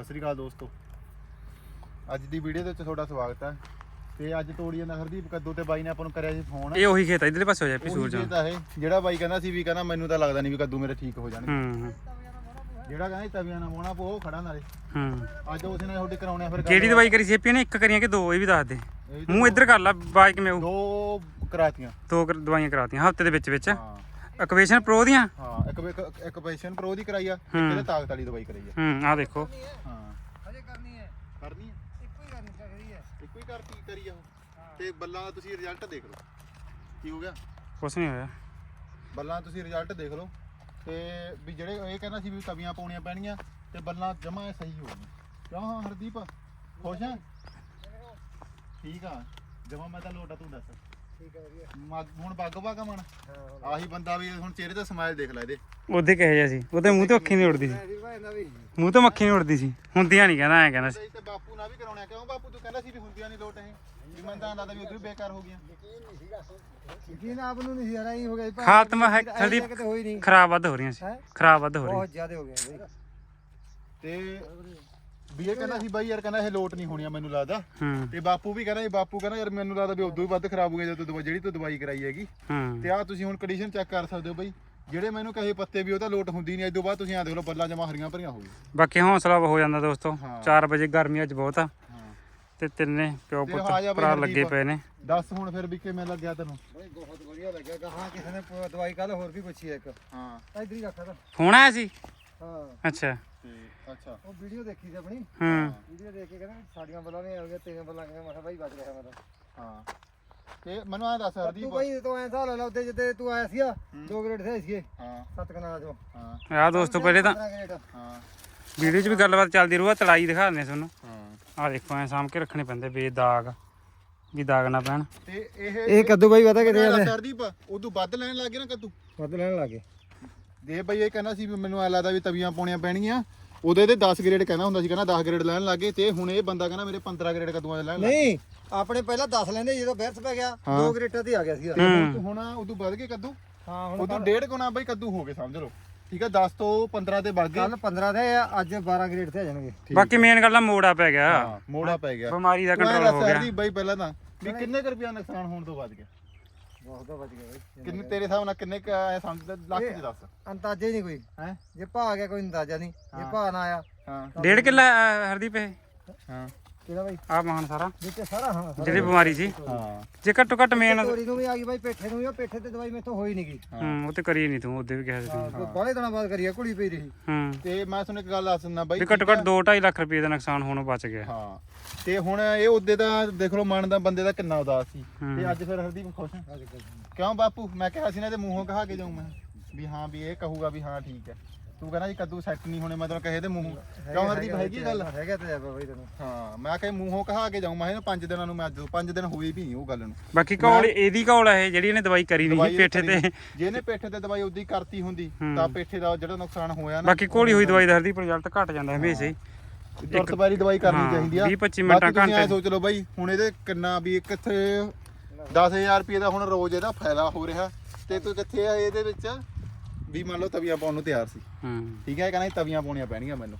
ਸਤਿ ਸ੍ਰੀ ਅਕਾਲ ਦੋਸਤੋ। ਅੱਜ ਦੀ ਵੀਡੀਓ ਦੇ ਵਿੱਚ ਤੁਹਾਡਾ ਸਵਾਗਤ ਹੈ। ਤੇ ਅੱਜ ਤੋੜੀ ਜਾਂਦਾ ਹਰਦੀਪ ਕੱਦੂ ਤੇ ਬਾਈ ਨੇ ਆਪਾਂ ਨੂੰ ਕਰਿਆ ਸੀ ਫੋਨ। ਇਹ ਉਹੀ ਖੇਤ ਆ ਇਧਰਲੇ ਪਾਸੇ ਹੋ ਜਾ ਪੀ ਸੂਰਜ ਉਹੀ ਤਾਂ ਇਹ। ਜਿਹੜਾ ਬਾਈ ਕਹਿੰਦਾ ਸੀ ਵੀ ਕਹਿੰਦਾ ਮੈਨੂੰ ਤਾਂ ਲੱਗਦਾ ਨਹੀਂ ਵੀ ਕੱਦੂ ਮੇਰੇ ਠੀਕ ਹੋ ਜਾਣਗੇ। ਹੂੰ ਜਿਹੜਾ ਕਹਿੰਦਾ ਸੀ ਤਵੀਆਂ ਨਾਲ ਮੋਣਾ ਪੋ ਉਹ ਖੜਾ ਨਾਲੇ। ਹੂੰ। ਅੱਜ ਉਸ ਨੇ ਤੁਹਾਡੇ ਕਰਾਉਣੇ ਆ ਫਿਰ ਕਿਹੜੀ ਦਵਾਈ ਕਰੀ ਸੀ ਨੇ ਇੱਕ ਕਰੀਆਂ ਕਿ ਦੋ ਇਹ ਵੀ ਦੱਸ ਦੇ। ਮੂੰਹ ਇੱਧਰ ਕਰ ਲਾ ਬਾਈ ਕਿਵੇਂ ਹੋਊ? ਦੋ ਕਰਾਤੀਆਂ। ਦੋ ਕਰ- ਦਵਾਈਆਂ ਕਰਾਤੀਆਂ ਹਫ਼ਤੇ ਦੇ ਵਿੱਚ ਵਿੱਚ। ਹਾਂ। ਇਕੁਏਸ਼ਨ ਪ੍ਰੋ ਦੀਆਂ? ਹਾਂ ਇੱਕ ਇੱਕ- ਇੱਕ ਪੈਸ਼ਨ ਪ੍ਰੋ ਦੀ ਕਰਾਈ ਆ ਇੱਕ ਹੂੰ। ਇਹਦੇ ਤਾਕਤ ਵਾਲੀ ਦਵਾਈ ਕਰਾਈ ਆ। ਹੂੰ ਆਹ ਦੇਖੋ। ਹਾਂ। ਹਜੇ ਕਰਨੀ ਹੈ। ਕਰਨੀ ਆ ਇੱਕੋ ਹੀ ਕਰਨੀ ਚਾਹੀਦੀ ਹੈ। ਇੱਕੋ ਹੀ ਕਰਤੀ ਕਰੀ ਆ ਉਹ? ਤੇ ਬੱਲਾਂ ਦਾ ਤੁਸੀਂ ਰਿਜ਼ਲਟ ਦੇਖ ਲਓ। ਕੀ ਹੋ ਗਿਆ? ਕੁਛ ਨਹੀਂ ਹੋਇਆ। ਬੱਲਾਂ ਤੁਸੀਂ ਰਿਜ਼ਲਟ ਦੇਖ ਲਓ। ਤੇ ਵੀ ਜਿਹੜੇ ਇਹ ਕਹਿੰਦਾ ਸੀ ਵੀ ਤਵੀਆਂ ਪਾਉਣੀਆਂ ਪੈਣੀਆਂ ਤੇ ਬੱਲਾਂ ਜਮਾ ਸਹੀ ਹੋ ਗਈਆਂ। ਕਿਉਂ ਹਾਂ ਹਰਦੀਪ? ਖੁਸ਼ ਆ? ਠੀਕ ਆ। ਜਮਾ ਮੈਂ ਤਾਂ ਲੋਟਾ ਤੂੰ ਦੱਸ। ਠੀਕ ਹੈ ਵਧੀਆ। ਮੱਗ- ਹੁਣ ਬੱਗ ਬਾਗਾ ਮਨ ਹਾਂ ਆਹੀ ਬੰਦਾ ਵੀ ਹੁਣ ਚਿਹਰੇ ਤੇ ਸਮਾਈਲ ਦੇਖ ਲੈ ਇਹਦੇ। ਉਹਦੇ ਕਹੇ ਜਿਹਾ ਸੀ? ਉਹਦੇ ਮੂੰਹ ਤੋਂ ਅੱਖੀ ਨਹੀਂ ਉੜਦੀ ਸੀ। ਭਾਂਦਾ ਵੀ ਮੂੰਹ ਤੋਂ ਮੱਖੀ ਨਹੀਂ ਉੜਦੀ ਸੀ। ਹੁੰਦੀਆਂ ਨਹੀਂ ਕਹਿੰਦਾ ਐ ਕਹਿੰਦਾ ਸੀ। ਤੇ ਬਾਪੂ ਨਾਲ ਵੀ ਕਰਾਉਣਾ ਕਿਉਂ ਬਾਪੂ? ਤੂੰ ਕਹਿੰਦਾ ਸੀ ਵੀ ਹੁੰਦੀਆਂ ਨਹੀਂ ਲੋਟ ਇਹ। ਵੀ ਮੈਂ ਤਾਂ ਲੱਗਦਾ ਵੀ ਉਧਰ ਬੇਕਾਰ ਹੋ ਗਈਆਂ। ਯਕੀਨ ਆਪ ਨੂੰ ਨਹੀਂ ਯਾਰ ਹੀ ਹੋ ਗਿਆ ਜੀ, ਭਾਵੇਂ ਖਾਤਮ ਹੈ ਐਂ ਹੋਈ ਨਹੀਂ। ਖਰਾਬ ਵੱਧ ਹੋ ਰਹੀਆਂ ਸੀ। ਹੈ? ਖਰਾਬ ਵੱਧ ਹੋ ਰਹੀਆਂ ਬਹੁਤ ਜ਼ਿਆਦਾ ਹੋ ਗਿਆ ਬਈ ਤੇ ਵੀ ਇਹ ਕਹਿੰਦਾ ਸੀ ਬਾਈ ਯਾਰ ਕਹਿੰਦਾ ਇਹ ਲੋਟ ਨਹੀਂ ਹੋਣੀਆਂ ਮੈਨੂੰ ਲੱਗਦਾ। ਹੂੰ। ਤੇ ਬਾਪੂ ਵੀ ਕਹਿੰਦਾ ਇਹ ਬਾਪੂ ਕਹਿੰਦਾ ਯਾਰ ਮੈਨੂੰ ਲੱਗਦਾ ਵੀ ਉਦੋਂ ਵੀ ਵੱਧ ਖਰਾਬ ਹੋ ਗਿਆ ਜਦੋਂ ਦਵਾ ਜਿਹੜੀ ਤੂੰ ਦਵਾਈ ਕਰਾਈ ਹੈਗੀ। ਹੂੰ। ਤੇ ਆ ਤੁਸੀਂ ਹੁਣ ਕੰਡੀਸ਼ਨ ਚੈੱਕ ਕਰ ਸਕਦੇ ਹੋ ਬਾਈ। ਜਿਹੜੇ ਮੈਨੂੰ ਕਹੇ ਪੱਤੇ ਵੀ ਉਹਦਾ ਲੋਟ ਹੁੰਦੀ ਨਹੀਂ ਅੱਜ ਤੋਂ ਬਾਅਦ ਤੁਸੀਂ ਆ ਦੇਖ ਲਓ ਬੱਲਾਂ ਜਮਾ ਹਰੀਆਂ ਭਰੀਆਂ ਹੋ ਗਈਆਂ। ਬਾਕੀ ਹੌਸਲਾ ਹੋ ਜਾਂਦਾ ਦੋਸਤੋ। ਹਾਂ। 4 ਵਜੇ ਗਰਮੀ ਅੱਜ ਬਹੁਤ ਆ। ਹਾਂ। ਤੇ ਤਿੰਨੇ ਪਿਓ ਤੇ ਪੁੱਤ ਆ ਜਾ ਬਈ ਭਰਾ ਹਰਦੀਪ। ਲੱਗੇ ਪਏ ਨੇ। ਦੱਸ ਹੁਣ ਫਿਰ ਵੀ ਕਿਵੇਂ ਲੱਗਿਆ ਤੈਨੂੰ? ਬਈ ਬਹੁਤ ਵਧੀਆ ਲੱਗਿਆ। ਕਹਾ ਕਿਸੇ ਨੇ ਪ- ਦਵਾਈ ਕੱਲ ਹੋਰ ਵੀ ਪੁੱਛੀ ਹੈ ਇੱਕ। ਹਾਂ। ਇਧਰ ਹੀ ਰੱਖਾ ਤਾ ਫੋਨ ਆਇਆ ਸੀ? ਹਾਂ ਅੱਛਾ ਤੇ ਅੱਛਾ ਉਹ ਵੀਡੀਓ ਦੇਖੀ ਸੀ ਆਪਣੀ ਹੂੰ ਵੀਡੀਓ ਦੇਖ ਕੇ ਕਹਿੰਦਾ ਸਾਡੀਆਂ ਬੱਲਾਂ ਨੇ ਹੋ ਗਿਆ ਤੇਰੀਆਂ ਬੱਲਾਂ ਕਿਵੇਂ ਮੈਂ ਕਿਹਾ ਬਾਈ ਬਚ ਰਿਹਾ ਮੈਂ ਤਾਂ ਹਾਂ ਤੇ ਮੈਨੂੰ ਆ ਦੱਸ ਤੂੰ ਹਰਦੀਪ ਬਾਈ ਤੂੰ ਐਂ ਸਾਲ ਲਾ ਉੱਤੇ ਜਿੱਤੇ ਤੂੰ ਆਇਆ ਸੀਗਾ ਦੋ ਗ੍ਰੇਡ ਥੇ ਸੀਗੇ ਹਾਂ ਸੱਤ ਕਨਾਲ ਚੋਂ ਹਾਂ ਆ ਦੋਸਤੋ ਪਹਿਲੇ ਤਾਂ 15 ਗ੍ਰੇਡ ਹਾਂ ਵੀਡੀਓ 'ਚ ਵੀ ਗੱਲਬਾਤ ਚੱਲਦੀ ਰਹੂਗਾ ਤਲਾਈ ਦਿਖਾ ਦਿੰਦੇ ਤੁਹਾਨੂੰ ਹਾਂ ਆ ਦੇਖੋ ਐ ਸਾਂਭ ਕੇ ਰੱਖਣੇ ਪੈਂਦੇ ਬੇ ਦਾਗ ਵੀ ਦਾਗ ਨਾ ਪੈਣ ਤੇ ਇਹ ਇਹ ਕੱਦੂ ਬਾਈ ਪਤਾ ਕਿਤੇ ਮੈਨੂੰ ਜਾਂਦੇ ਦੱਸ ਹਰਦੀਪ ਉਦੋਂ ਵੱਧ ਲੈਣ ਲੱਗ ਗਿਆ ਨਾ ਕੱਦੂ ਵੱਧ ਲੈਣ ਲੱਗੇ ਦੇ ਬਈ ਇਹ ਕਹਿੰਦਾ ਸੀ ਵੀ ਮੈਨੂੰ ਐ ਲੱਗਦਾ ਵੀ ਤਵੀਆਂ ਪਾਉਣੀਆਂ ਪੈਣਗੀਆਂ। ਉਹਦੇ ਤੇ 10 ਗ੍ਰੇਡ ਕਹਿੰਦਾ ਹੁੰਦਾ ਸੀ ਕਹਿੰਦਾ 10 ਗ੍ਰੇਡ ਲੈਣ ਲੱਗੇ ਤੇ ਹੁਣ ਇਹ ਬੰਦਾ ਕਹਿੰਦਾ ਮੇਰੇ 15 ਗ੍ਰੇਡ ਕੱਦੂਆਂ ਦੇ ਲੈਣ ਲੱਗ ਨਹੀਂ ਆਪਣੇ ਪਹਿਲਾਂ 10 ਲੈਂਦੇ ਜਦੋਂ ਬੈਰਸ ਪੈ ਗਿਆ ਦੋ ਗ੍ਰੇਟਾਂ ਤੇ ਆ ਗਿਆ ਸੀਗਾ। ਹੁਣ ਤੂੰ ਹੁਣ ਉਦੋਂ ਵੱਧ ਗਏ ਕੱਦੂ? ਹਾਂ ਹੁਣ ਉਦੋਂ ਡੇਢ ਗੁਣਾ ਬਈ ਕੱਦੂ ਹੋ ਗਏ ਸਮਝ ਲਓ। ਠੀਕ ਆ 10 ਤੋਂ 15 ਤੇ ਵੱਧ ਗਏ। ਕੱਲ 15 ਦੇ ਆ ਅੱਜ 12 ਗ੍ਰੇਡ ਤੇ ਆ ਜਾਣਗੇ। ਬਾਕੀ ਮੇਨ ਗੱਲ ਆ ਮੋੜਾ ਪੈ ਗਿਆ। ਹਾਂ ਮੋੜਾ ਪੈ ਗਿਆ। ਬਿਮਾਰੀ ਦਾ ਕੰਟਰੋਲ ਹੋ ਗਿਆ। ਬਈ ਪਹਿਲਾਂ ਤਾਂ ਵੀ ਕਿੰਨੇ ਕੁ ਰੁਪਿਆ ਨੁਕਸਾਨ ਹੋਣ ਤੋਂ ਵੱਧ ਗਿਆ? ਬਹੁਤ ਤਾਂ ਬਚ ਗਿਆ ਬਈ ਕਿੰਨੇ ਤੇਰੇ ਹਿਸਾਬ ਨਾਲ ਕਿੰਨੇ ਕੁ ਐ ਸਮਝ ਲੱਖ ਚ ਦੱਸ। ਅੰਦਾਜ਼ਾ ਹੀ ਨਹੀਂ ਕੋਈ। ਹੈ? ਜੇ ਭਾ ਆ ਗਿਆ ਕੋਈ ਅੰਦਾਜ਼ਾ ਨਹੀਂ। ਜੇ ਭਾ ਨਾ ਆਇਆ ਹਾਂ। ਡੇਢ ਕਿੱਲਾ ਅ, ਹਰਦੀਪ ਇਹ? ਹਾਂ। ਕਿਹਦਾ ਬਾਈ? ਆ ਮਹਾਨ ਸਾਰਾ। ਵਿੱਚ ਸਾਰਾ ਹਾਂ ਸਾਰਾ। ਜਿਹੜੀ ਬਿਮਾਰੀ ਸੀ। ਹਾਂ। ਜੇ ਘੱਟੋ ਘੱਟ ਮੇਨ ਤੋਰੀ ਨੂੰ ਵੀ ਆ ਗਈ ਬਾਈ ਪੇਠੇ ਨੂੰ ਵੀ ਉਹ ਪੇਠੇ ਤੇ ਦਵਾਈ ਮੇਥੋਂ ਹੋਈ ਨਹੀਂ ਗਈ ਹੂੰ ਉਹ ਤੇ ਕਰੀ ਨਹੀਂ ਤੂੰ ਉਹਦੇ ਵੀ ਕਿਹਾ ਸੀ ਤੂੰ। ਬਾਲੇ ਦਿਨਾਂ ਬਾਅਦ ਕਰੀਆ ਕੁੜੀ ਪਈ ਰਹੀ। ਹੂੰ। ਤੇ ਮੈਂ ਤੁਹਾਨੂੰ ਇੱਕ ਗੱਲ ਦੱਸ ਦਿੰਦਾ ਬਾਈ ਵੀ ਘੱਟੋ ਘੱਟ 2.5 ਲੱਖ ਰੁਪਏ ਦਾ ਨੁਕਸਾਨ ਹੋਣੋਂ ਬਚ ਗਿਆ। ਹਾਂ। ਤੇ ਹੁਣ ਇਹ ਉਹਦੇ ਦਾ ਦੇਖ ਲਓ ਮਨ ਦਾ ਬੰਦੇ ਦਾ ਕਿੰਨਾ ਉਦਾਸ ਸੀ। ਹੂੰ। ਤੇ ਅੱਜ ਫਿਰ ਹਰਦੀਪ ਖੁਸ਼ ਹੈ। ਕਿਉਂ ਬਾਪੂ? ਮੈਂ ਕਿਹਾ ਸੀ ਨਾ ਤੇ ਮੂੰਹੋਂ ਕਹਾ ਕੇ ਜਾਊਂ ਮੈਂ। ਵੀ ਹਾਂ ਵੀ ਇਹ ਕਹੂਗਾ ਵੀ ਹਾਂ ਠੀਕ ਹੈ। ਤੂੰ ਕਹਿੰਦਾ ਜੀ ਕੱਦੂ ਸੈੱਟ ਨਹੀਂ ਹੋਣੇ ਮੈਂ ਤੈਨੂੰ ਕਹੇ ਤੇ ਮੂੰਹੋਂ। ਕਿਉਂ ਹਰਦੀਪ ਹੈਗੀ ਗੱਲ? ਹੈਗਾ ਤੇ ਆ ਬਾਈ ਤੈਨੂੰ। ਹਾਂ ਮੈਂ ਕਹੇ ਮੂੰਹੋਂ ਕਹਾ ਕੇ ਜਾਊਂ ਮੈਂ ਪੰਜ ਦਿਨਾਂ ਨੂੰ ਮੈਂ ਅੱਜ ਪੰਜ ਦਿਨ ਹੋਏ ਵੀ ਨਹੀਂ ਉਹ ਗੱਲ ਨੂੰ। ਬਾਕੀ ਕੌਲ ਇਹਦੀ ਕੌਲ ਹੈ ਜਿਹੜੀ ਇਹਨੇ ਦਵਾਈ ਕਰੀ ਨਹੀਂ ਪੇਠੇ ਤੇ। ਜੇ ਇਹਨੇ ਪੇਠੇ ਤੇ ਦਵਾਈ ਉਦੀ ਕਰਤੀ ਹੁੰਦੀ। ਤਾਂ ਪੇਠੇ ਦਾ ਜਿਹੜਾ ਨੁਕਸਾਨ ਹੋਇਆ ਨਾ ਬਾਕੀ ਕੋਲੀ ਹੋਈ ਦਵਾਈ ਦਾ ਹਰਦੀਪ ਰਿਜ਼ਲਟ ਘਟ ਜਾਂਦਾ ਹਮੇਸ਼ਾ ਹੀ। ਤੁਰਤ ਵਾਰੀ ਦਵਾਈ ਕਰਨੀ ਚਾਹੀਦੀ ਆ। 20-25 ਬਾਕੀ ਮਿੰਟਾਂ ਤੁਸੀਂ ਐਂ ਘੰਟੇ। ਸੋਚ ਲਓ ਬਾਈ ਹੁਣ ਇਹਦੇ ਕਿੰਨਾ ਵੀ ਕਿੱਥੇ 10000 ਰੁਪਏ ਦਾ ਹੁਣ ਰੋਜ਼ ਇਹਦਾ ਫਾਇਦਾ ਹੋ ਰਿਹਾ। ਤੇ ਤੂੰ ਕਿੱਥੇ ਆ ਇਹਦੇ ਵਿੱਚ? ਵੀ ਮੰਨ ਲਓ ਤਵੀਆਂ ਪਾਉਣ ਨੂੰ ਤਿਆਰ ਸੀ। ਹੂੰ। ਠੀਕ ਹੈ ਇਹ ਕਹਿੰਦਾ ਤਵੀਆਂ ਪਾਉਣੀਆਂ ਪੈਣਗੀਆਂ ਮੈਨੂੰ।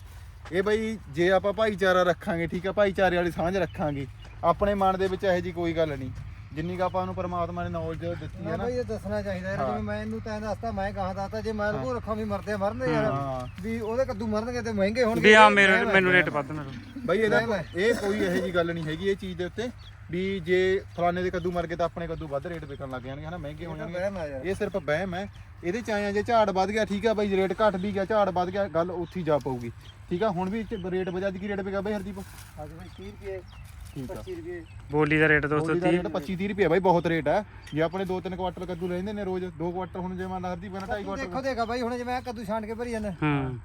ਇਹ ਬਾਈ ਜੇ ਆਪਾਂ ਭਾਈਚਾਰਾ ਰੱਖਾਂਗੇ ਠੀਕ ਹੈ ਭਾਈਚਾਰੇ ਵਾਲੀ ਸਾਂਝ ਰੱਖਾਂਗੇ ਆਪਣੇ ਮਨ ਦੇ ਵਿੱਚ ਇਹੋ ਜੀ ਕੋਈ ਗੱਲ ਨਹੀਂ। ਜਿੰਨੀ ਕੁ ਆਪਾਂ ਨੂੰ ਪਰਮਾਤਮਾ ਨੇ ਨੌਲੇਜ ਦਿੱਤੀ ਹੈ ਨਾ ਨਾ। ਬਾਈ ਇਹ ਦੱਸਣਾ ਚਾਹੀਦਾ ਯਾਰ ਹਾਂ। ਜਿਵੇਂ ਮੈਂ ਇਹਨੂੰ ਤਾਂ ਦੱਸਤਾ ਮੈਂ ਕਹਾਂ ਦੱਸਤਾ ਜੇ ਮੈਂ ਕੋ ਰੱਖਾਂ ਵੀ ਮਰਦੇ ਆ, ਮਰਨਦੇ ਯਾਰ। ਵੀ ਉਹਦੇ ਕੱਦੂ ਮਰਨਗੇ ਤੇ ਮਹਿੰਗੇ ਹੋਣਗੇ। ਵੀ ਆ ਮੇਰੇ ਮੈਨੂੰ ਰੇਟ ਵੱਧ ਮਿਲੂ ਬਈ ਇਹਦਾ। ਇਹ ਕੋਈ ਇਹੋ ਜੀ ਗੱਲ ਨਹੀਂ ਹੈਗੀ ਇਹ ਚੀਜ਼ ਦੇ ਉੱਤੇ ਵੀ ਜੇ ਫਲਾਣੇ ਦੇ ਕੱਦੂ ਮਰ ਗਏ ਤਾਂ ਆਪਣੇ ਕੱਦੂ ਵੱਧ ਰੇਟ ਵਿਕਣ ਲੱਗ ਜਾਣਗੇ ਹਨਾ? ਮਹਿੰਗੇ ਹੋ ਜਾਣਗੇ। ਆ ਇਹ ਸਿਰਫ ਵਹਿਮ ਹੈ। ਇਹਦੇ ਚ ਆਇਆ ਜੇ ਝਾੜ ਵੱਧ ਗਿਆ ਠੀਕ ਆ ਬਈ ਰੇਟ ਘਟ ਵੀ ਗਿਆ ਝਾੜ ਵੱਧ ਗਿਆ ਗੱਲ ਉੱਥੇ ਹੀ ਜਾ ਪਊਗੀ। ਠੀਕ ਆ? ਹੁਣ ਵੀ ਰੇਟ ਵਜਾ ਅੱਜ ਕੀ ਰੇਟ ਵਿਕਾ ਬਈ ਹਰਦੀਪ? ਅੱਜ ਬਾਈ 30 ਰੁਪਏ। ਠੀਕ ਆ। 25 ਰੁਪਏ। ਬੋਲੀ ਦਾ ਰੇਟ ਦੋਸਤੋ ਉਹਦੀ ਦਾ 30 ਰੇਟ 25 30 ਰੁਪਏ ਬਾਈ ਬਹੁਤ ਰੇਟ ਹੈ ਜੇ ਆਪਣੇ 2-3 ਕੁਆਟਰ ਕੱਦੂ ਲੈਂਦੇ ਨੇ ਰੋਜ਼ 2 ਕੁਆਟਰ ਹੁਣ ਜੇ ਮੈਂ ਹਰਦੀਪ ਕਹਿੰਦਾ 2.5 ਤੂੰ ਕੁਆਟਰ ਦੇਖੋ ਦੇਖਾ ਬਾਈ ਹੁਣ ਜਿਵੇਂ ਕੱਦੂ ਛਾਂਟ ਕੇ ਭਰੀ ਜਾਂਦਾ ਹੂੰ।